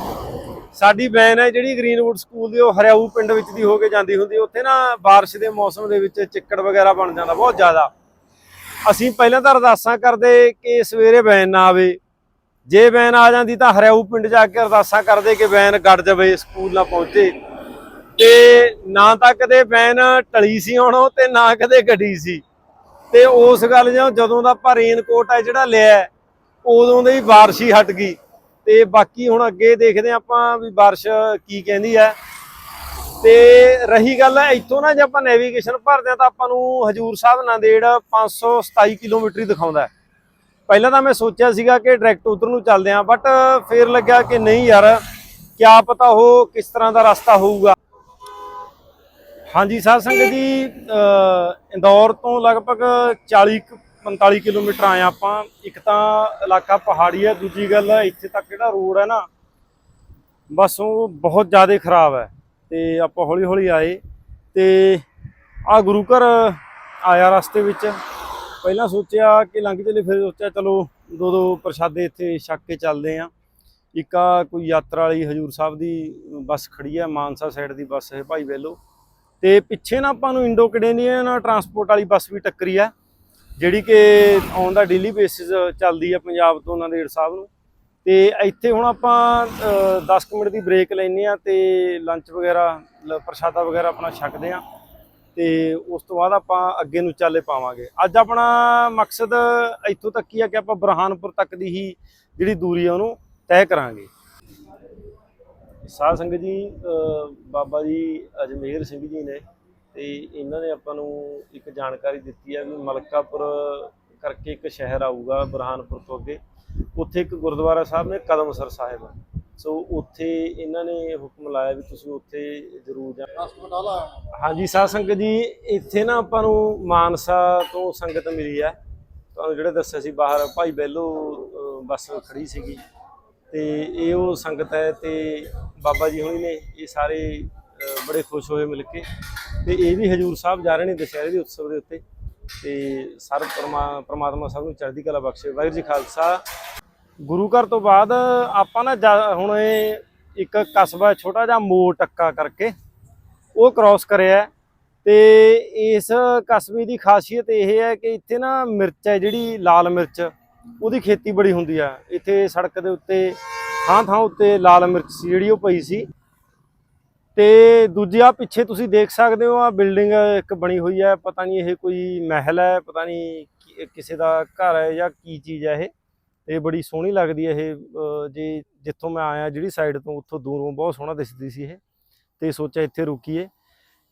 S1: ਸਾਡੀ ਵੈਨ ਹੈ ਜਿਹੜੀ ਗ੍ਰੀਨਵੁੱਡ ਸਕੂਲ ਦੀ, ਉਹ ਹਰਿਆਊ ਪਿੰਡ ਵਿੱਚ ਦੀ ਹੋ ਕੇ ਜਾਂਦੀ ਹੁੰਦੀ ਉੱਥੇ ਨਾ ਬਾਰਿਸ਼ ਦੇ ਮੌਸਮ ਦੇ ਵਿੱਚ ਚਿੱਕੜ ਵਗੈਰਾ ਬਣ ਜਾਂਦਾ ਬਹੁਤ ਜ਼ਿਆਦਾ। ਅਸੀਂ ਪਹਿਲਾਂ ਤਾਂ ਅਰਦਾਸਾਂ ਕਰਦੇ ਕਿ ਸਵੇਰੇ ਵੈਨ ਨਾ ਆਵੇ। ਜੇ ਵੈਨ ਆ ਜਾਂਦੀ ਤਾਂ ਹਰਿਆਊ ਪਿੰਡ ਜਾ ਕੇ ਅਰਦਾਸਾਂ ਕਰਦੇ ਕਿ ਵੈਨ ਗੜ ਜਾਵੇ, ਸਕੂਲ ਨਾ ਪਹੁੰਚੇ। ਤੇ ਨਾ ਤਾਂ ਕਦੇ ਵੈਨ ਟਲੀ ਸੀ ਆਉਣੋਂ ਤੇ ਨਾ ਕਦੇ ਗੱਡੀ ਸੀ। ਤੇ ਉਸ ਗੱਲ ਜਿਉਂ ਜਦੋਂ ਦਾ ਆਪਾਂ ਰੇਨਕੋਟ ਹੈ ਜਿਹੜਾ ਲਿਆ, ਉਦੋਂ ਦੇ ਹੀ ਬਾਰਿਸ਼ ਹੀ ਹਟ ਗਈ। ਤੇ ਬਾਕੀ ਹੁਣ ਅੱਗੇ ਦੇਖਦੇ ਹਾਂ ਆਪਾਂ ਵੀ ਬਾਰਿਸ਼ ਕੀ ਕਹਿੰਦੀ ਹੈ। ਤੇ ਰਹੀ ਗੱਲ ਹੈ ਇੱਥੋਂ ਨਾ ਜੇ ਆਪਾਂ ਨੈਵੀਗੇਸ਼ਨ ਭਰਦੇ ਆ ਤਾਂ ਆਪਾਂ ਨੂੰ ਹਜੂਰ ਸਾਹਿਬ ਨਾਂਦੇੜ 527 ਕਿਲੋਮੀਟਰ ਹੀ ਦਿਖਾਉਂਦਾ ਪਹਿਲਾਂ ਤਾਂ ਮੈਂ ਸੋਚਿਆ ਸੀਗਾ ਕਿ ਡਾਇਰੈਕਟ ਉਧਰ ਨੂੰ ਚੱਲਦੇ ਆਂ ਬਟ ਫੇਰ ਲੱਗਿਆ ਕਿ ਨਹੀਂ ਯਾਰ, ਕਿਆ ਪਤਾ ਉਹ ਕਿਸ ਤਰ੍ਹਾਂ ਦਾ ਰਸਤਾ ਹੋਊਗਾ। ਹਾਂਜੀ, ਸਾਧ ਸੰਗਤ ਜੀ ਇੰਦੌਰ ਤੋਂ ਲਗਭਗ 40 45 ਕਿਲੋਮੀਟਰ ਆਏ ਹਾਂ ਆਪਾਂ। ਇੱਕ ਤਾਂ ਇਲਾਕਾ ਪਹਾੜੀ ਹੈ, ਦੂਜੀ ਗੱਲ ਇੱਥੇ ਤੱਕ ਜਿਹੜਾ ਰੋਡ ਹੈ ਨਾ, ਬਸ ਉਹ ਬਹੁਤ ਜ਼ਿਆਦਾ ਖਰਾਬ ਹੈ। ਤੇ ਆਪਾਂ ਹੌਲੀ ਹੌਲੀ ਆਏ। ਤੇ ਆ ਗੁਰੂ ਘਰ ਆਇਆ ਰਸਤੇ ਵਿੱਚ। ਪਹਿਲਾਂ ਸੋਚਿਆ ਕਿ ਲੰਘ ਚਲੇ ਫਿਰ ਸੋਚਿਆ ਚਲੋ ਦੋ ਦੋ ਪ੍ਰਸ਼ਾਦੇ ਇੱਥੇ ਛੱਕ ਕੇ ਚੱਲਦੇ ਆਂ ਇੱਕ ਆ ਕੋਈ ਯਾਤਰਾ ਵਾਲੀ ਹਜੂਰ ਸਾਹਿਬ ਦੀ ਬੱਸ ਖੜੀ ਹੈ, ਮਾਨਸਾ ਸਾਈਡ ਦੀ ਬੱਸ ਹੈ ਭਾਈ ਵੇਲੋ। ਤੇ ਪਿੱਛੇ ਨਾ ਆਪਾਂ ਨੂੰ ਇੰਡੋ ਕੈਨੇਡੀਅਨ ਟਰਾਂਸਪੋਰਟ ਵਾਲੀ ਬੱਸ ਵੀ ਟੱਕਰੀ ਆ ਜਿਹੜੀ ਕਿ ਔਨ ਦਾ ਡੇਲੀ ਬੇਸਿਸ ਚੱਲਦੀ ਹੈ ਪੰਜਾਬ ਤੋਂ ਨਾਂਦੇੜ ਸਾਹਿਬ ਨੂੰ। ਤੇ ਇੱਥੇ ਹੁਣ ਆਪਾਂ 10 ਮਿੰਟ ਦੀ ਬ੍ਰੇਕ ਲੈਨੇ ਆ ਤੇ ਲੰਚ ਵਗੈਰਾ, ਲ- ਪ੍ਰਸ਼ਾਦਾ ਵਗੈਰਾ ਆਪਣਾ ਛਕਦੇ ਆ ਤੇ ਉਸ ਤੋਂ ਬਾਅਦ ਆਪਾਂ ਅੱਗੇ ਨੂੰ ਚਾਲੇ ਪਾਵਾਂਗੇ। ਅੱਜ ਆਪਣਾ ਮਕਸਦ ਇੱਥੋਂ ਤੱਕ ਹੀ ਆ ਕਿ ਆਪਾਂ ਬਰਹਾਨਪੁਰ ਤੱਕ ਦੀ ਹੀ ਜਿਹੜੀ ਦੂਰੀ ਆ ਉਹਨੂੰ ਤੈਅ ਕਰਾਂਗੇ। ਸਾਧ ਸੰਗਤ ਜੀ ਬਾਬਾ ਜੀ ਅਜਮੇਰ ਸਿੰਘ ਜੀ ਨੇ ਤੇ ਇਹਨਾਂ ਨੇ ਆਪਾਂ ਨੂੰ ਇੱਕ ਜਾਣਕਾਰੀ ਦਿੱਤੀ ਹੈ ਵੀ ਮਲਕਾਪੁਰ ਕਰਕੇ ਇੱਕ ਸ਼ਹਿਰ ਆਊਗਾ ਬਰਹਾਨਪੁਰ ਤੋਂ ਅੱਗੇ। ਉੱਥੇ ਇੱਕ ਗੁਰਦੁਆਰਾ ਸਾਹਿਬ ਨੇ ਕਦਮਸਰ ਸਾਹਿਬ। ਸੋ ਉੱਥੇ ਇਹਨਾਂ ਨੇ ਹੁਕਮ ਲਾਇਆ ਵੀ ਤੁਸੀਂ ਉੱਥੇ ਜ਼ਰੂਰ ਜਾ ਹਾਂਜੀ ਸਾਧ ਸੰਗਤ ਜੀ ਇੱਥੇ ਨਾ ਆਪਾਂ ਨੂੰ ਮਾਨਸਾ ਤੋਂ ਸੰਗਤ ਮਿਲੀ ਹੈ ਤੁਹਾਨੂੰ ਜਿਹੜੇ ਦੱਸਿਆ ਸੀ ਬਾਹਰ ਭਾਈ ਬੈਲੋ ਬੱਸ ਖੜੀ ਸੀਗੀ। ਤੇ ਇਹ ਉਹ ਸੰਗਤ ਹੈ ਤੇ ਬਾਬਾ ਜੀ ਹੋਣੀ ਨੇ ਇਹ ਸਾਰੇ ਬੜੇ ਖੁਸ਼ ਹੋਏ ਮਿਲ ਕੇ। ਤੇ ਇਹ ਵੀ ਹਜੂਰ ਸਾਹਿਬ ਜਾ ਰਹੇ ਨੇ ਦੁਸਹਿਰੇ ਦੇ ਉਤਸਵ ਦੇ ਉੱਤੇ। ਤੇ ਸਰ ਪਰਮਾ, ਪ੍ਰਮਾਤਮਾ ਸਭ ਨੂੰ ਚੜ੍ਹਦੀ ਕਲਾ ਬਖਸ਼ੇ। ਵਾਹਿਗੁਰੂ ਜੀ ਖਾਲਸਾ। ਗੁਰੂ ਘਰ ਤੋਂ ਬਾਅਦ ਆਪਾਂ ਨਾ ਜਾ- ਹੁਣ ਇਹ ਇੱਕ ਕਸਬਾ ਛੋਟਾ ਜਿਹਾ ਮੋੜ ਟੱਕਾ ਕਰਕੇ ਉਹ ਕ੍ਰਾਸ ਕਰਿਆ ਹੈ। ਤੇ ਇਸ ਕਸਬੇ ਦੀ ਖਾਸੀਅਤ ਇਹ ਹੈ ਕਿ ਇੱਥੇ ਨਾ ਮਿਰਚ ਹੈ, ਜਿਹੜੀ ਲਾਲ ਮਿਰਚ, ਉਹਦੀ ਖੇਤੀ ਬੜੀ ਹੁੰਦੀ ਆ। ਇੱਥੇ ਸੜਕ ਦੇ ਉੱਤੇ ਥਾਂ ਥਾਂ ਉੱਤੇ ਲਾਲ ਮਿਰਚ ਸੀ, ਜਿਹੜੀ ਉਹ ਪਈ ਸੀ। ਤੇ ਦੂਜੀ ਆ ਪਿੱਛੇ ਤੁਸੀਂ ਦੇਖ ਸਕਦੇ ਹੋ ਆ ਬਿਲਡਿੰਗ ਇੱਕ ਬਣੀ ਹੋਈ ਹੈ, ਪਤਾ ਨਹੀਂ ਇਹ ਕੋਈ ਮਹਿਲ ਹੈ, ਪਤਾ ਨਹੀਂ ਕਿਸੇ ਦਾ ਘਰ ਹੈ ਜਾਂ ਕੀ ਚੀਜ਼ ਹੈ ਇਹ। ਤੇ ਬੜੀ ਸੋਹਣੀ ਲੱਗਦੀ ਹੈ ਇਹ ਜੇ ਜਿੱਥੋਂ ਮੈਂ ਆਇਆ ਜਿਹੜੀ ਸਾਈਡ ਤੋਂ ਉੱਥੋਂ ਦੂਰੋਂ ਬਹੁਤ ਸੋਹਣਾ ਦਿਸਦੀ ਸੀ ਇਹ, ਤੇ ਸੋਚਿਆ ਇੱਥੇ ਰੁਕੀਏ।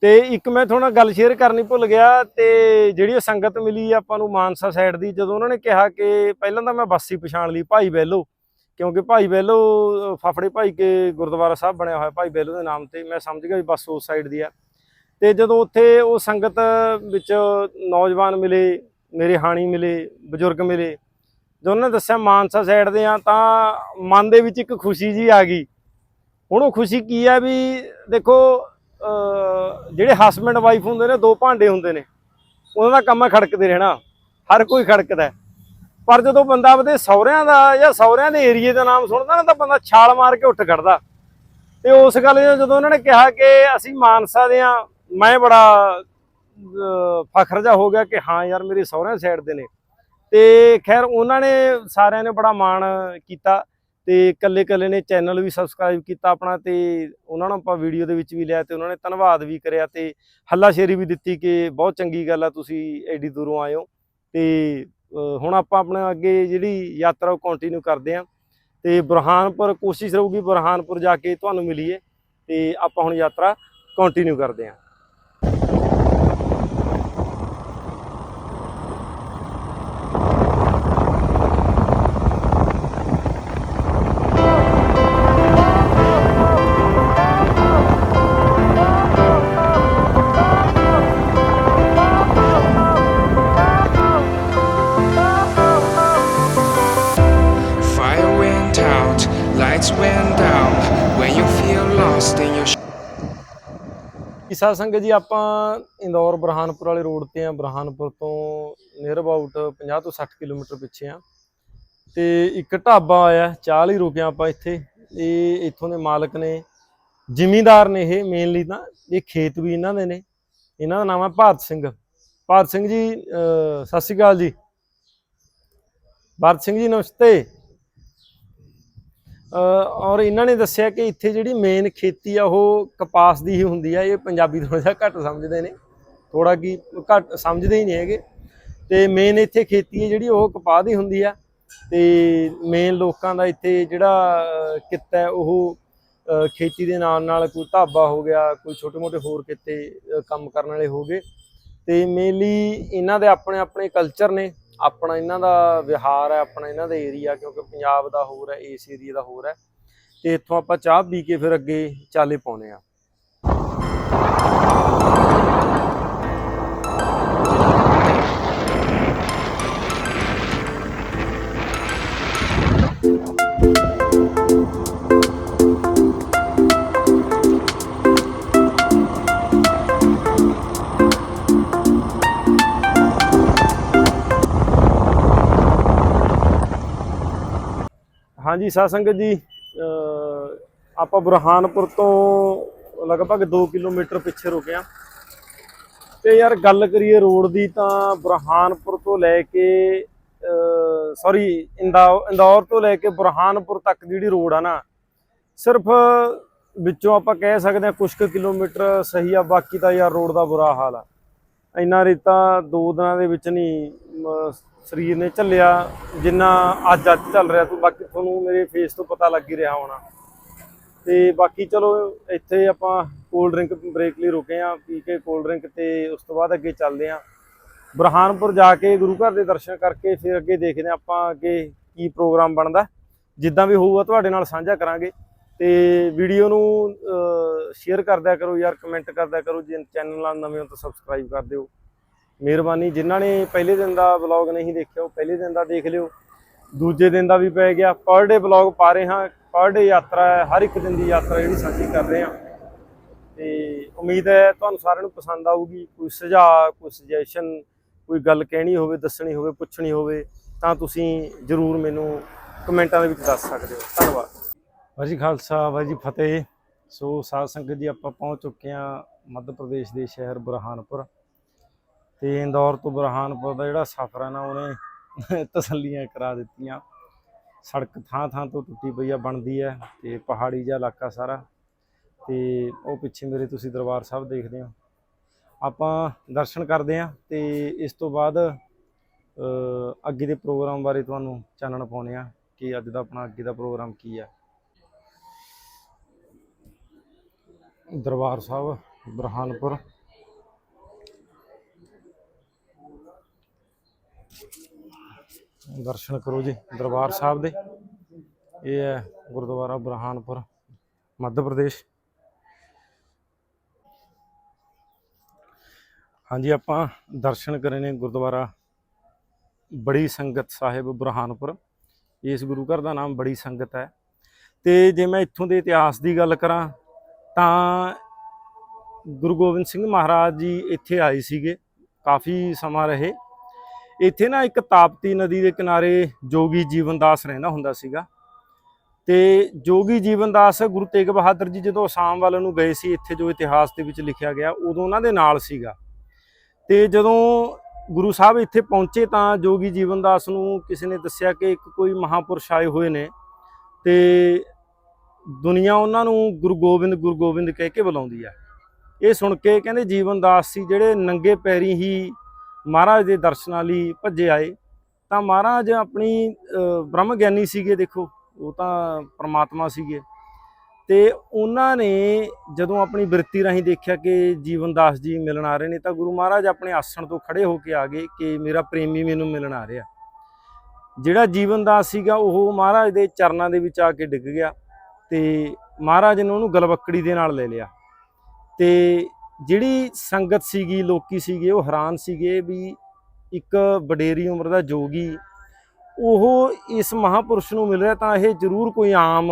S1: ਤੇ ਇੱਕ ਮੈਂ ਥੋੜਾ ਗੱਲ ਸ਼ੇਅਰ ਕਰਨੀ ਭੁੱਲ ਗਿਆ ਤੇ ਜਿਹੜੀ ਇਹ ਸੰਗਤ ਮਿਲੀ ਆਪਾਂ ਨੂੰ ਮਾਨਸਾ ਸਾਈਡ ਦੀ, ਜਦੋਂ ਉਹਨਾਂ ਨੇ ਕਿਹਾ ਕਿ ਪਹਿਲਾਂ ਤਾਂ ਮੈਂ ਬੱਸ ਹੀ ਪਛਾਣ ਲਈ, ਭਾਈ ਬੈਲੋ ਕਿਉਂਕਿ ਭਾਈ ਬੈਲੋ ਅਹ, ਫਾਫੜੇ ਭਾਈ ਕੇ ਗੁਰਦੁਆਰਾ ਸਾਹਿਬ ਬਣਿਆ ਹੋਇਆ ਭਾਈ ਬੈਲੋ ਦੇ ਨਾਮ ਤੇ ਮੈਂ ਸਮਝ ਗਿਆ ਵੀ ਬੱਸ ਉਸ ਸਾਈਡ ਦੀ ਆ। ਤੇ ਜਦੋਂ ਉੱਥੇ ਉਹ ਸੰਗਤ ਵਿੱਚ ਨੌਜਵਾਨ ਮਿਲੇ ਮੇਰੇ ਹਾਣੀ ਮਿਲੇ ਬਜ਼ੁਰਗ ਮਿਲੇ ਜਦੋਂ ਉਹਨਾਂ ਨੇ ਦੱਸਿਆ ਮਾਨਸਾ ਸਾਈਡ ਦੇ ਆ ਤਾਂ ਮਨ ਦੇ ਵਿੱਚ ਇੱਕ ਖੁਸ਼ੀ ਜੀ ਆ ਗਈ। ਹੁਣ ਉਹ ਖੁਸ਼ੀ ਕੀ ਹੈ ਵੀ ਦੇਖੋ ਜਿਹੜੇ ਹਸਬੰਡ ਵਾਈਫ ਹੁੰਦੇ ਨੇ ਦੋ ਭਾਂਡੇ ਹੁੰਦੇ ਨੇ ਉਹਨਾਂ ਦਾ ਕੰਮ ਹੈ ਖੜਕਦੇ ਰਹਿਣਾ ਹਰ ਕੋਈ ਖੜਕਦਾ ਪਰ ਜਦੋਂ ਬੰਦਾ ਆਪਦੇ ਸਹੁਰਿਆਂ ਦਾ ਜਾਂ ਸਹੁਰਿਆਂ ਦੇ ਏਰੀਏ ਦਾ ਨਾਮ ਸੁਣਦਾ ਨਾ ਤਾਂ ਬੰਦਾ ਛਾਲ ਮਾਰ ਕੇ ਉੱਠ ਖੜਦਾ। ਤੇ ਉਸ ਗੱਲ ਜਦੋਂ ਉਹਨਾਂ ਨੇ ਕਿਹਾ ਕਿ ਅਸੀਂ ਮਾਨਸਾ ਦੇ ਆ ਮੈਂ ਬੜਾ ਫਖਰ ਜਾ ਹੋ ਗਿਆ ਕਿ ਹਾਂ ਯਾਰ ਮੇਰੇ ਸਹੁਰਿਆਂ ਸਾਈਡ ਦੇ ਨੇ। ਤੇ ਖੈਰ ਉਹਨਾਂ ਨੇ ਸਾਰਿਆਂ ਨੇ ਬੜਾ ਮਾਣ ਕੀਤਾ ਤੇ ਕੱਲੇ ਕੱਲੇ ਨੇ ਚੈਨਲ ਵੀ ਸਬਸਕ੍ਰਾਈਬ ਕੀਤਾ ਆਪਣਾ ਤੇ ਉਹਨਾਂ ਨੂੰ ਆਪਾਂ ਵੀਡੀਓ ਦੇ ਵਿੱਚ ਵੀ ਲਿਆ ਤੇ ਉਹਨਾਂ ਨੇ ਧੰਨਵਾਦ ਵੀ ਕਰਿਆ ਤੇ ਹੱਲਾਸ਼ੇਰੀ ਵੀ ਦਿੱਤੀ ਕਿ ਬਹੁਤ ਚੰਗੀ ਗੱਲ ਆ ਤੁਸੀਂ ਐਡੀ ਦੂਰੋਂ ਆਏ ਹੋ ਤੇ ਹੁਣ ਆਪਾਂ ਆਪਣਾ ਅੱਗੇ ਜਿਹੜੀ ਯਾਤਰਾ ਉਹ ਕੰਟੀਨਿਊ ਕਰਦੇ ਆਂ ਤੇ ਬੁਰਹਾਨਪੁਰ, ਕੋਸ਼ਿਸ਼ ਰਹੂਗੀ ਬਰਹਾਨਪੁਰ ਜਾ ਕੇ ਤੁਹਾਨੂੰ ਮਿਲੀਏ ਤੇ ਆਪਾਂ ਹੁਣ ਯਾਤਰਾ ਕੰਟੀਨਿਊ ਕਰਦੇ ਆਂ ਸਾਧ ਸੰਗਤ ਜੀ, ਆਪਾਂ ਇੰਦੌਰ ਬਰਹਾਨਪੁਰ ਵਾਲੇ ਰੋਡ ਤੇ ਆ ਬਰਹਾਨਪੁਰ ਤੋਂ ਨੀਅਰ ਅਬਾਊਟ 50 ਤੋਂ 60 ਕਿਲੋਮੀਟਰ ਪਿੱਛੇ ਆ ਤੇ ਇੱਕ ਢਾਬਾ ਆਇਆ, ਚਾਹ ਲਈ ਰੁਕਿਆ ਆਪਾਂ ਇੱਥੇ। ਇਹ ਇੱਥੋਂ ਦੇ ਮਾਲਕ ਨੇ, ਜ਼ਿਮੀਂਦਾਰ ਨੇ ਇਹ ਮੇਨਲੀ ਤਾਂ, ਇਹ ਖੇਤ ਵੀ ਇਹਨਾਂ ਦੇ ਨੇ। ਇਹਨਾਂ ਦਾ ਨਾਮ ਹੈ ਭਾਰਤ ਸਿੰਘ। ਭਾਰਤ ਸਿੰਘ ਜੀ ਸਤਿ ਸ਼੍ਰੀ ਅਕਾਲ ਜੀ। ਭਾਰਤ ਸਿੰਘ ਜੀ, ਨਮਸਤੇ। ਔਰ ਇਹਨਾਂ ਨੇ ਦੱਸਿਆ ਕਿ ਇੱਥੇ ਜਿਹੜੀ ਮੇਨ ਖੇਤੀ ਆ, ਉਹ ਕਪਾਸ ਦੀ ਹੀ ਹੁੰਦੀ ਆ, ਇਹ ਪੰਜਾਬੀ ਥੋੜਾ ਜਿਹਾ ਘੱਟ ਸਮਝਦੇ ਨੇ। ਥੋੜਾ ਕੀ ਘੱਟ ਸਮਝਦੇ ਹੀ ਨਹੀਂ ਹੈਗੇ। ਤੇ ਮੇਨ ਇੱਥੇ ਖੇਤੀ ਹੈ ਜਿਹੜੀ, ਉਹ ਕਪਾਹ ਦੀ ਹੁੰਦੀ ਆ। ਤੇ ਮੇਨ ਲੋਕਾਂ ਦਾ ਇੱਥੇ ਜਿਹੜਾ ਕਿੱਤਾ ਉਹ ਖੇਤੀ ਦੇ ਨਾਲ ਨਾਲ ਕੋਈ ਢਾਬਾ ਹੋ ਗਿਆ, ਕੋਈ ਛੋਟੇ ਮੋਟੇ ਹੋਰ ਕਿੱਤੇ ਕੰਮ ਕਰਨ ਵਾਲੇ ਹੋ ਗਏ। ਤੇ ਮੇਨਲੀ ਇਹਨਾਂ ਦੇ ਆਪਣੇ ਆਪਣੇ ਕਲਚਰ ਨੇ। ਆਪਣਾ ਇਹਨਾਂ ਦਾ ਵਿਹਾਰ ਹੈ, ਆਪਣਾ ਇਹਨਾਂ ਦਾ ਏਰੀਆ ਕਿਉਂਕਿ ਪੰਜਾਬ ਦਾ ਹੋਰ ਹੈ, ਇਸ ਏਰੀਆ ਦਾ ਹੋਰ ਹੈ। ਤੇ ਇੱਥੋਂ ਆਪਾਂ ਚਾਹ ਪੀ ਕੇ ਫਿਰ ਅੱਗੇ ਚਾਲੇ ਪਾਉਨੇ ਆ ਹਾਂਜੀ ਸਾਧ ਸੰਗਤ ਜੀ। ਆਪਾਂ ਬੁਰਹਾਨਪੁਰ ਤੋਂ ਲਗਭਗ 2 ਕਿਲੋਮੀਟਰ ਪਿੱਛੇ ਰੁਕੇ ਆ ਤੇ ਯਾਰ ਗੱਲ ਕਰੀਏ ਰੋਡ ਦੀ ਤਾਂ ਬੁਰਹਾਨਪੁਰ ਤੋਂ ਲੈ ਕੇ ਸੌਰੀ ਇੰਦੌਰ ਤੋਂ ਲੈ ਕੇ ਬੁਰਹਾਨਪੁਰ ਤੱਕ ਜਿਹੜੀ ਰੋਡ ਆ ਨਾ, ਸਿਰਫ ਵਿੱਚੋਂ ਆਪਾਂ ਕਹਿ ਸਕਦੇ ਹਾਂ ਕੁਝ ਕੁ ਕਿਲੋਮੀਟਰ ਸਹੀ ਆ, ਬਾਕੀ ਤਾਂ ਯਾਰ ਰੋਡ ਦਾ ਬੁਰਾ ਹਾਲ ਆ। ਇੰਨਾ ਰੇਤਾ ਦੋ ਦਿਨਾਂ ਦੇ ਵਿੱਚ ਨਹੀਂ ਸਰੀਰ ਨੇ ਝੱਲਿਆ, ਜਿੰਨਾ ਅੱਜ ਅੱਜ ਚੱਲ ਰਿਹਾ ਤੂੰ, ਬਾਕੀ ਤੁਹਾਨੂੰ ਮੇਰੇ ਫੇਸ ਤੋਂ ਪਤਾ ਲੱਗ ਹੀ ਰਿਹਾ ਹੋਣਾ। ਤੇ ਬਾਕੀ ਚਲੋ, ਇੱਥੇ ਆਪਾਂ ਕੋਲਡ ਡਰਿੰਕ ਬ੍ਰੇਕ ਲਈ ਰੁਕੇ ਆ ਪੀ ਕੇ ਕੋਲਡ ਡਰਿੰਕ ਤੇ ਉਸ ਤੋਂ ਬਾਅਦ ਅੱਗੇ ਚੱਲਦੇ ਆ ਬਰਹਾਨਪੁਰ ਜਾ ਕੇ ਗੁਰੂ ਘਰ ਦੇ ਦਰਸ਼ਨ ਕਰਕੇ ਫਿਰ ਅੱਗੇ ਦੇਖਦੇ ਹਾਂ ਆਪਾਂ ਅੱਗੇ ਕੀ ਪ੍ਰੋਗਰਾਮ ਬਣਦਾ। ਜਿੱਦਾਂ ਵੀ ਹੋਊਗਾ ਤੁਹਾਡੇ ਨਾਲ ਸਾਂਝਾ ਕਰਾਂਗੇ। ਤੇ ਵੀਡੀਓ ਨੂੰ ਸ਼ੇਅਰ ਕਰਦਿਆ ਕਰੋ ਯਾਰ ਕਮੈਂਟ ਕਰਦਿਆ ਕਰੋ। ਜੇ ਚੈਨਲ ਨਾਲ ਨਵੇਂ ਹੋ ਤਾਂ ਸਬਸਕ੍ਰਾਈਬ ਕਰ ਦਿਓ। ਮਿਹਰਬਾਨੀ। ਜਿਨ੍ਹਾਂ ਨੇ ਪਹਿਲੇ ਦਿਨ ਦਾ ਵਲੌਗ ਨਹੀਂ ਦੇਖਿਆ, ਉਹ ਪਹਿਲੇ ਦਿਨ ਦਾ ਦੇਖ ਲਿਓ। ਦੂਜੇ ਦਿਨ ਦਾ ਵੀ ਪੈ ਗਿਆ। ਪਰ ਡੇ ਵਲੌਗ ਪਾ ਰਹੇ ਹਾਂ। ਪਰ ਡੇ ਯਾਤਰਾ ਹੈ। ਹਰ ਇੱਕ ਦਿਨ ਦੀ ਯਾਤਰਾ ਜਿਹੜੀ ਸਾਂਝੀ ਕਰ ਰਹੇ ਹਾਂ। ਤੇ ਉਮੀਦ ਹੈ ਤੁਹਾਨੂੰ ਸਾਰਿਆਂ ਨੂੰ ਪਸੰਦ ਆਊਗੀ। ਕੋਈ ਸੁਝਾਅ, ਕੋਈ ਸੁਜੈਸ਼ਨ ਕੋਈ ਗੱਲ ਕਹਿਣੀ ਹੋਵੇ, ਦੱਸਣੀ ਹੋਵੇ, ਪੁੱਛਣੀ ਹੋਵੇ, ਤਾਂ ਤੁਸੀਂ ਜਰੂਰ ਮੈਨੂੰ ਕਮੈਂਟਾਂ ਦੇ ਵਿੱਚ ਦੱਸ ਸਕਦੇ ਹੋ। ਧੰਨਵਾਦ। ਵਾਹਿਗੁਰੂ ਜੀ ਖਾਲਸਾ, ਵਾਹਿਗੁਰੂ ਜੀ ਫਤਿਹ। ਸੋ ਸਾਧ ਸੰਗਤ ਜੀ, ਆਪਾਂ ਪਹੁੰਚ ਚੁੱਕੇ ਹਾਂ ਮੱਧ ਪ੍ਰਦੇਸ਼ ਦੇ ਸ਼ਹਿਰ ਬੁਰਹਾਨਪੁਰ। ਤੇ ਇੰਦੌਰ ਤੋਂ ਬਰਹਾਨਪੁਰ ਦਾ ਜਿਹੜਾ ਸਫ਼ਰ ਹੈ ਨਾ, ਉਹਨੇ ਤਸੱਲੀਆਂ ਕਰਾ ਦਿੱਤੀਆਂ। ਸੜਕ ਥਾਂ ਥਾਂ ਤੋਂ ਟੁੱਟੀ ਪਈ ਆ, ਬਣਦੀ ਹੈ ਤੇ ਪਹਾੜੀ ਜਿਹਾ ਇਲਾਕਾ ਸਾਰਾ। ਤੇ ਉਹ ਪਿੱਛੇ ਮੇਰੇ ਤੁਸੀਂ ਦਰਬਾਰ ਸਾਹਿਬ ਦੇਖਦੇ ਹੋ। ਆਪਾਂ ਦਰਸ਼ਨ ਕਰਦੇ ਹਾਂ ਤੇ ਇਸ ਤੋਂ ਬਾਅਦ ਅੱਗੇ ਦੇ ਪ੍ਰੋਗਰਾਮ ਬਾਰੇ ਤੁਹਾਨੂੰ ਚਾਨਣ ਪਾਉਂਦੇ ਆ ਕਿ ਅੱਜ ਦਾ ਆਪਣਾ ਅੱਗੇ ਦਾ ਪ੍ਰੋਗਰਾਮ ਕੀ ਹੈ ਦਰਬਾਰ ਸਾਹਿਬ, ਬਰਹਾਨਪੁਰ। ਦਰਸ਼ਨ ਕਰੋ ਜੀ, ਦਰਬਾਰ ਸਾਹਿਬ ਦੇ। ਇਹ ਹੈ ਗੁਰਦੁਆਰਾ ਬਰਹਾਨਪੁਰ, ਮੱਧ ਪ੍ਰਦੇਸ਼। ਹਾਂਜੀ, ਆਪਾਂ ਦਰਸ਼ਨ ਕਰੇ ਨੇ ਗੁਰਦੁਆਰਾ ਬੜੀ ਸੰਗਤ ਸਾਹਿਬ ਬੁਰਹਾਨਪੁਰ। ਇਸ ਗੁਰੂ ਘਰ ਦਾ ਨਾਮ ਬੜੀ ਸੰਗਤ ਹੈ। ਤੇ ਜੇ ਮੈਂ ਇੱਥੋਂ ਦੇ ਇਤਿਹਾਸ ਦੀ ਗੱਲ ਕਰਾਂ, ਤਾਂ ਗੁਰੂ ਗੋਬਿੰਦ ਸਿੰਘ ਮਹਾਰਾਜ ਜੀ ਇੱਥੇ ਆਏ ਸੀਗੇ। ਕਾਫੀ ਸਮਾਂ ਰਹੇ। ਇੱਥੇ ਨਾ ਇੱਕ ਤਾਪਤੀ ਨਦੀ ਦੇ ਕਿਨਾਰੇ ਜੋਗੀ ਜੀਵਨਦਾਸ ਰਹਿੰਦਾ ਹੁੰਦਾ ਸੀਗਾ। ਤੇ ਜੋਗੀ ਜੀਵਨਦਾਸ ਗੁਰੂ ਤੇਗ ਬਹਾਦਰ ਜੀ ਜਦੋਂ ਅਸਾਮ ਵੱਲ ਨੂੰ ਗਏ ਸੀ, ਇੱਥੇ ਜੋ ਇਤਿਹਾਸ ਦੇ ਵਿੱਚ ਲਿਖਿਆ ਗਿਆ, ਉਦੋਂ ਉਹਨਾਂ ਦੇ ਨਾਲ ਸੀਗਾ। ਤੇ ਜਦੋਂ ਗੁਰੂ ਸਾਹਿਬ ਇੱਥੇ ਪਹੁੰਚੇ ਤਾਂ ਜੋਗੀ ਜੀਵਨਦਾਸ ਨੂੰ ਕਿਸੇ ਨੇ ਦੱਸਿਆ ਕਿ ਇੱਕ ਕੋਈ ਮਹਾਪੁਰਸ਼ ਆਏ ਹੋਏ ਨੇ ਤੇ ਦੁਨੀਆ ਉਹਨਾਂ ਨੂੰ ਗੁਰੂ ਗੋਬਿੰਦ ਗੁਰੂ ਗੋਬਿੰਦ ਕਹਿ ਕੇ ਬੁਲਾਉਂਦੀ ਆ। ਇਹ ਸੁਣ ਕੇ ਕਹਿੰਦੇ ਜੀਵਨਦਾਸ ਸੀ ਜਿਹੜੇ ਨੰਗੇ ਪੈਰੀ ਹੀ ਮਹਾਰਾਜ ਦੇ ਦਰਸ਼ਨਾਂ ਲਈ ਭੱਜੇ ਆਏ। ਤਾਂ ਮਹਾਰਾਜ ਆਪਣੀ ਬ੍ਰਹਮ ਗਿਆਨੀ ਸੀਗੇ ਦੇਖੋ, ਉਹ ਤਾਂ ਪ੍ਰਮਾਤਮਾ ਸੀਗੇ। ਤੇ ਉਹਨਾਂ ਨੇ ਜਦੋਂ ਆਪਣੀ ਬਿਰਤੀ ਰਾਹੀਂ ਦੇਖਿਆ ਕਿ ਜੀਵਨਦਾਸ ਜੀ ਮਿਲਣ ਆ ਰਹੇ ਨੇ, ਤਾਂ ਗੁਰੂ ਮਹਾਰਾਜ ਆਪਣੇ ਆਸਣ ਤੋਂ ਖੜੇ ਹੋ ਕੇ ਆ ਗਏ ਕਿ ਮੇਰਾ ਪ੍ਰੇਮੀ ਮੈਨੂੰ ਮਿਲਣ ਆ ਰਿਹਾ। ਜਿਹੜਾ ਜੀਵਨਦਾਸ ਸੀਗਾ, ਉਹ ਮਹਾਰਾਜ ਦੇ ਚਰਨਾਂ ਦੇ ਵਿੱਚ ਆ ਕੇ ਡਿੱਗ ਗਿਆ ਤੇ ਮਹਾਰਾਜ ਨੇ ਉਹਨੂੰ ਗਲਵੱਕੜੀ ਦੇ ਨਾਲ ਲੈ ਲਿਆ। ਤੇ ਜਿਹੜੀ ਸੰਗਤ ਸੀਗੀ, ਲੋਕੀ ਸੀਗੇ, ਉਹ ਹੈਰਾਨ ਸੀਗੇ ਵੀ ਇੱਕ ਵਡੇਰੀ ਉਮਰ ਦਾ ਜੋਗੀ ਉਹ ਇਸ ਮਹਾਪੁਰਸ਼ ਨੂੰ ਮਿਲ ਰਿਹਾ ਤਾਂ ਇਹ ਜ਼ਰੂਰ ਕੋਈ ਆਮ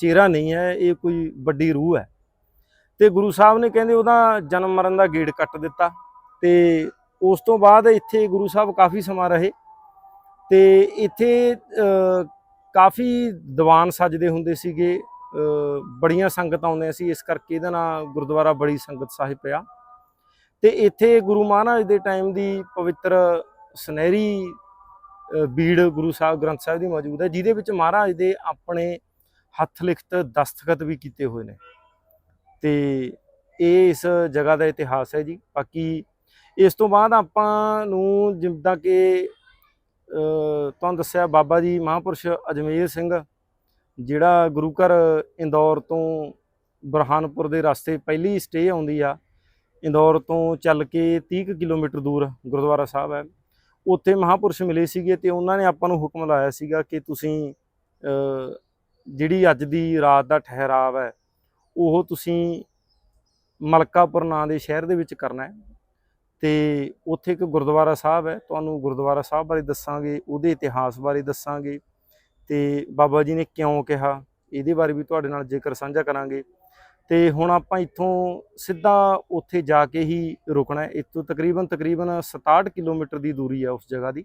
S1: ਚਿਹਰਾ ਨਹੀਂ ਹੈ, ਇਹ ਕੋਈ ਵੱਡੀ ਰੂਹ ਹੈ। ਤੇ ਗੁਰੂ ਸਾਹਿਬ ਨੇ ਕਹਿੰਦੇ ਉਹਦਾ ਜਨਮ ਮਰਨ ਦਾ ਗੇੜ ਕੱਟ ਦਿੱਤਾ ਤੇ ਉਸ ਤੋਂ ਬਾਅਦ ਇੱਥੇ ਗੁਰੂ ਸਾਹਿਬ ਕਾਫੀ ਸਮਾਂ ਰਹੇ ਤੇ ਇੱਥੇ ਕਾਫੀ ਦੀਵਾਨ ਸਜਦੇ ਹੁੰਦੇ ਸੀਗੇ। ਬੜੀਆਂ ਸੰਗਤ ਆਉਂਦੀਆਂ ਸੀ, ਇਸ ਕਰਕੇ ਇਹਦਾ ਨਾਮ ਗੁਰਦੁਆਰਾ ਬੜੀ ਸੰਗਤ ਸਾਹਿਬ ਪਿਆ। ਤੇ ਇੱਥੇ ਗੁਰੂ ਮਹਾਰਾਜ ਦੇ ਟਾਈਮ ਦੀ ਪਵਿੱਤਰ ਸੁਨਹਿਰੀ ਬੀੜ ਗੁਰੂ ਸਾਹਿਬ ਗ੍ਰੰਥ ਸਾਹਿਬ ਦੀ ਮੌਜੂਦ ਹੈ, ਜਿਹਦੇ ਵਿੱਚ ਮਹਾਰਾਜ ਦੇ ਆਪਣੇ ਹੱਥ ਲਿਖਤ ਦਸਤਖਤ ਵੀ ਕੀਤੇ ਹੋਏ ਨੇ। ਤੇ ਇਹ ਇਸ ਜਗ੍ਹਾ ਦਾ ਇਤਿਹਾਸ ਹੈ ਜੀ। ਬਾਕੀ ਇਸ ਤੋਂ ਬਾਅਦ ਆਪਾਂ ਨੂੰ ਜਿੱਦਾਂ ਕਿ ਤੁਹਾਨੂੰ ਦੱਸਿਆ ਬਾਬਾ ਜੀ ਮਹਾਂਪੁਰਸ਼ ਅਜਮੇਰ ਸਿੰਘ ਜਿਹੜਾ ਗੁਰੂ ਘਰ ਇੰਦੌਰ ਤੋਂ ਬਰਹਾਨਪੁਰ ਦੇ ਰਸਤੇ ਪਹਿਲੀ ਸਟੇ ਆਉਂਦੀ ਆ, ਇੰਦੌਰ ਤੋਂ ਚੱਲ ਕੇ 30 ਕੁ ਕਿਲੋਮੀਟਰ ਦੂਰ ਗੁਰਦੁਆਰਾ ਸਾਹਿਬ ਹੈ। ਉੱਥੇ ਮਹਾਂਪੁਰਸ਼ ਮਿਲੇ ਸੀਗੇ ਤੇ ਉਹਨਾਂ ਨੇ ਆਪਾਂ ਨੂੰ ਹੁਕਮ ਲਾਇਆ ਸੀਗਾ ਕਿ ਤੁਸੀਂ ਜਿਹੜੀ ਅੱਜ ਦੀ ਰਾਤ ਦਾ ਠਹਿਰਾਵ ਹੈ, ਉਹ ਤੁਸੀਂ ਮਲਕਾਪੁਰ ਨਾਂ ਦੇ ਸ਼ਹਿਰ ਦੇ ਵਿੱਚ ਕਰਨਾ ਹੈ। ਤੇ ਉੱਥੇ ਇੱਕ ਗੁਰਦੁਆਰਾ ਸਾਹਿਬ ਹੈ, ਤੁਹਾਨੂੰ ਗੁਰਦੁਆਰਾ ਸਾਹਿਬ ਬਾਰੇ ਦੱਸਾਂਗੇ, ਉਹਦੇ ਇਤਿਹਾਸ ਬਾਰੇ ਦੱਸਾਂਗੇ। ਤੇ ਬਾਬਾ ਜੀ ਨੇ ਕਿਉਂ ਕਿਹਾ? ਇਹਦੇ ਬਾਰੇ ਵੀ ਤੁਹਾਡੇ ਨਾਲ ਜ਼ਿਕਰ ਸਾਂਝਾ ਕਰਾਂਗੇ। ਤੇ ਹੁਣ ਆਪਾਂ ਇੱਥੋਂ ਸਿੱਧਾ ਉੱਥੇ ਜਾ ਕੇ ਹੀ ਰੁਕਣਾ ਹੈ। ਇੱਥੋਂ ਤਕਰੀਬਨ ਤਕਰੀਬਨ 67 ਕਿਲੋਮੀਟਰ ਦੀ ਦੂਰੀ ਹੈ ਉਸ ਜਗ੍ਹਾ ਦੀ।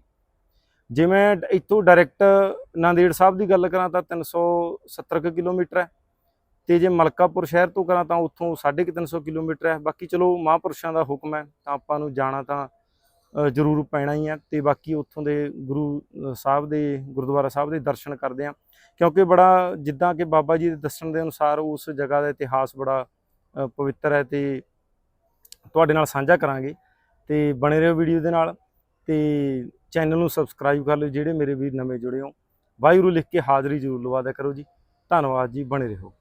S1: ਜੇ ਮੈਂ ਇੱਥੋਂ ਡਾਇਰੈਕਟ ਨਾਂਦੇੜ ਸਾਹਿਬ ਦੀ ਗੱਲ ਕਰਾਂ ਤਾਂ 370 ਕੁ ਕਿਲੋਮੀਟਰ ਹੈ। ਤੇ ਜੇ ਮਲਕਾਪੁਰ ਸ਼ਹਿਰ ਤੋਂ ਕਰਾਂ ਤਾਂ ਉੱਥੋਂ 350 ਕਿਲੋਮੀਟਰ ਹੈ। ਬਾਕੀ ਚਲੋ ਮਹਾਂਪੁਰਸ਼ਾਂ ਦਾ ਹੁਕਮ ਹੈ, ਤਾਂ ਆਪਾਂ ਨੂੰ ਜਾਣਾ ਤਾਂ ਜ਼ਰੂਰ ਪੈਣਾ ਹੀ ਹੈ ਤੇ ਬਾਕੀ ਉੱਥੋਂ ਦੇ ਗੁਰੂ ਸਾਹਿਬ ਦੇ, ਗੁਰਦੁਆਰਾ ਸਾਹਿਬ ਦੇ ਦਰਸ਼ਨ ਕਰਦੇ ਹਾਂ ਕਿਉਂਕਿ ਬੜਾ ਜਿੱਦਾਂ ਕਿ ਬਾਬਾ ਜੀ ਦੇ ਦੱਸਣ ਦੇ ਅਨੁਸਾਰ ਉਸ ਜਗ੍ਹਾ ਦਾ ਇਤਿਹਾਸ ਬੜਾ ਪਵਿੱਤਰ ਹੈ ਤੇ ਤੁਹਾਡੇ ਨਾਲ ਸਾਂਝਾ ਕਰਾਂਗੇ। ਤੇ ਬਣੇ ਰਹੋ ਵੀਡੀਓ ਦੇ ਨਾਲ ਤੇ ਚੈਨਲ ਨੂੰ ਸਬਸਕ੍ਰਾਈਬ ਕਰ ਲਿਓ, ਜਿਹੜੇ ਮੇਰੇ ਵੀਰ ਨਵੇਂ ਜੁੜੇ ਹੋ। ਵਾਹਿਗੁਰੂ ਲਿਖ ਕੇ ਹਾਜ਼ਰੀ ਜ਼ਰੂਰ ਲਵਾ ਦਿਆ ਕਰੋ ਜੀ। ਧੰਨਵਾਦ ਜੀ, ਬਣੇ ਰਹੋ।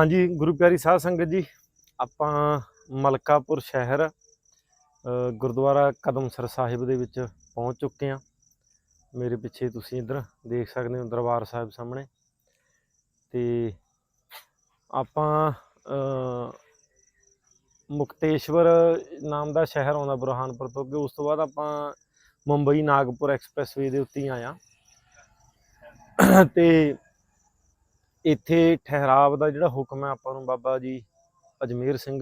S1: ਹਾਂਜੀ, ਗੁਰੂ ਪਿਆਰੀ ਸਾਧ ਸੰਗਤ ਜੀ, ਆਪਾਂ ਮਲਕਾਪੁਰ ਸ਼ਹਿਰ ਗੁਰਦੁਆਰਾ ਕਦਮਸਰ ਸਾਹਿਬ ਦੇ ਵਿੱਚ ਪਹੁੰਚ ਚੁੱਕੇ ਹਾਂ। ਮੇਰੇ ਪਿੱਛੇ ਤੁਸੀਂ ਇੱਧਰ ਦੇਖ ਸਕਦੇ ਹੋ ਦਰਬਾਰ ਸਾਹਿਬ ਸਾਹਮਣੇ। ਤੇ ਆਪਾਂ ਮੁਕਤੇਸ਼ਵਰ ਨਾਮ ਦਾ ਸ਼ਹਿਰ ਆਉਂਦਾ ਬੁਰਹਾਨਪੁਰ ਤੋਂ ਕਿ ਉਸ ਤੋਂ ਬਾਅਦ ਆਪਾਂ ਮੁੰਬਈ ਨਾਗਪੁਰ ਐਕਸਪ੍ਰੈਸਵੇ ਦੇ ਉੱਤੇ ਹੀ ਆਇਆ ਤੇ ਇੱਥੇ ਠਹਿਰਾਵ ਦਾ ਜਿਹੜਾ ਹੁਕਮ ਹੈ ਆਪਾਂ ਨੂੰ ਬਾਬਾ ਜੀ ਅਜਮੇਰ ਸਿੰਘ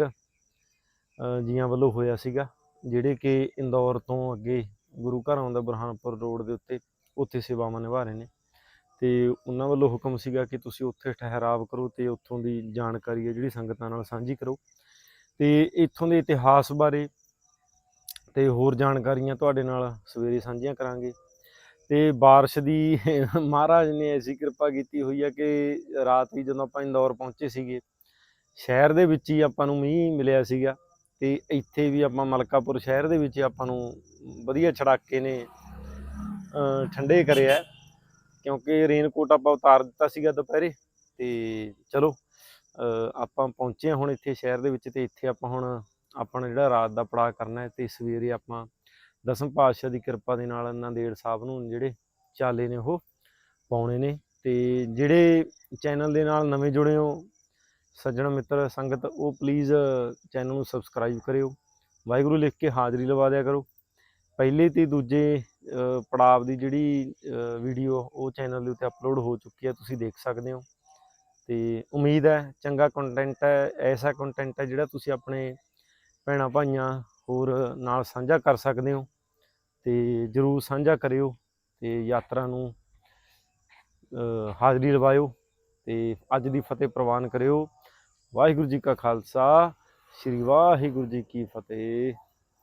S1: ਜੀਆਂ ਵੱਲੋਂ ਹੋਇਆ ਸੀਗਾ, ਜਿਹੜੇ ਕਿ ਇੰਦੌਰ ਤੋਂ ਅੱਗੇ ਗੁਰੂ ਘਰ ਆਉਂਦਾ ਬੁਰਹਾਨਪੁਰ ਰੋਡ ਦੇ ਉੱਤੇ, ਉੱਥੇ ਸੇਵਾਵਾਂ ਨਿਭਾ ਰਹੇ ਨੇ। ਤੇ ਉਹਨਾਂ ਵੱਲੋਂ ਹੁਕਮ ਸੀਗਾ ਕਿ ਤੁਸੀਂ ਉੱਥੇ ਠਹਿਰਾਵ ਕਰੋ ਤੇ ਉੱਥੋਂ ਦੀ ਜਾਣਕਾਰੀ ਹੈ ਜਿਹੜੀ ਸੰਗਤਾਂ ਨਾਲ ਸਾਂਝੀ ਕਰੋ। ਤੇ ਇੱਥੋਂ ਦੇ ਇਤਿਹਾਸ ਬਾਰੇ ਤੇ ਹੋਰ ਜਾਣਕਾਰੀਆਂ ਤੁਹਾਡੇ ਨਾਲ ਸਵੇਰੇ ਸਾਂਝੀਆਂ ਕਰਾਂਗੇ। ਤੇ ਬਾਰਿਸ਼ ਦੀ ਮਹਾਰਾਜ ਨੇ ਐਸੀ ਕਿਰਪਾ ਕੀਤੀ ਹੋਈ ਹੈ ਕਿ ਰਾਤ ਹੀ ਜਦੋਂ ਆਪਾਂ ਇੰਦੌਰ ਪਹੁੰਚੇ ਸੀਗੇ, ਸ਼ਹਿਰ ਦੇ ਵਿੱਚ ਹੀ ਆਪਾਂ ਨੂੰ ਮੀਂਹ ਮਿਲਿਆ ਸੀਗਾ ਤੇ ਇੱਥੇ ਵੀ ਆਪਾਂ ਮਲਕਾਪੁਰ ਸ਼ਹਿਰ ਦੇ ਵਿੱਚ ਆਪਾਂ ਨੂੰ ਵਧੀਆ ਛੜਾਕੇ ਨੇ ਠੰਡੇ ਕਰਿਆ ਕਿਉਂਕਿ ਰੇਨਕੋਟ ਆਪਾਂ ਉਤਾਰ ਦਿੱਤਾ ਸੀਗਾ ਦੁਪਹਿਰੇ ਤੇ ਚਲੋ ਆਪਾਂ ਪਹੁੰਚੇ ਹਾਂ ਹੁਣ ਇੱਥੇ ਸ਼ਹਿਰ ਦੇ ਵਿੱਚ ਤੇ ਇੱਥੇ ਆਪਾਂ ਹੁਣ ਆਪਣਾ ਜਿਹੜਾ ਰਾਤ ਦਾ ਪੜਾਅ ਕਰਨਾ ਹੈ ਤੇ ਸਵੇਰੇ ਆਪਾਂ ਦਸਮ ਪਾਤਸ਼ਾਹ ਦੀ ਕਿਰਪਾ ਦੇ ਨਾਲ ਨੰਦੇੜ ਸਾਹਿਬ ਨੂੰ ਜਿਹੜੇ ਚਾਲੇ ਨੇ ਉਹ ਪਾਉਣੇ ਨੇ ਤੇ ਜਿਹੜੇ ਚੈਨਲ ਦੇ ਨਾਲ ਨਵੇਂ ਜੁੜੇ ਹੋ, ਸੱਜਣ ਮਿੱਤਰ ਸੰਗਤ, ਉਹ ਪਲੀਜ਼ ਚੈਨਲ ਨੂੰ ਸਬਸਕ੍ਰਾਈਬ ਕਰਿਓ। ਵਾਹਿਗੁਰੂ ਲਿਖ ਕੇ ਹਾਜ਼ਰੀ ਲਵਾ ਦਿਆ ਕਰੋ। ਪਹਿਲੇ ਤੇ ਦੂਜੇ ਪੜਾਵ ਦੀ ਜਿਹੜੀ ਵੀਡੀਓ ਉਹ ਚੈਨਲ ਦੇ ਉੱਤੇ ਅਪਲੋਡ ਹੋ ਚੁੱਕੀ ਹੈ, ਤੁਸੀਂ ਦੇਖ ਸਕਦੇ ਹੋ। ਤੇ ਉਮੀਦ ਹੈ ਚੰਗਾ ਕੰਟੈਂਟ ਹੈ, ਐਸਾ ਕੰਟੈਂਟ ਹੈ ਜਿਹੜਾ ਤੁਸੀਂ ਆਪਣੇ ਭੈਣਾਂ ਭਾਈਆਂ ਹੋਰ ਨਾਲ ਸਾਂਝਾ ਕਰ ਸਕਦੇ ਹੋ। ਤੇ ਜਰੂਰ ਸਾਂਝਾ ਕਰਿਓ ਤੇ ਯਾਤਰਾ ਨੂੰ ਹਾਜ਼ਰੀ ਲਵਾਇਓ ਤੇ ਅੱਜ ਦੀ ਫਤਿਹ ਪ੍ਰਵਾਨ ਕਰਿਓ। ਵਾਹਿਗੁਰੂ ਜੀ ਕਾ ਖਾਲਸਾ, ਸ੍ਰੀ ਵਾਹਿਗੁਰੂ ਜੀ ਕੀ ਫਤਿਹ।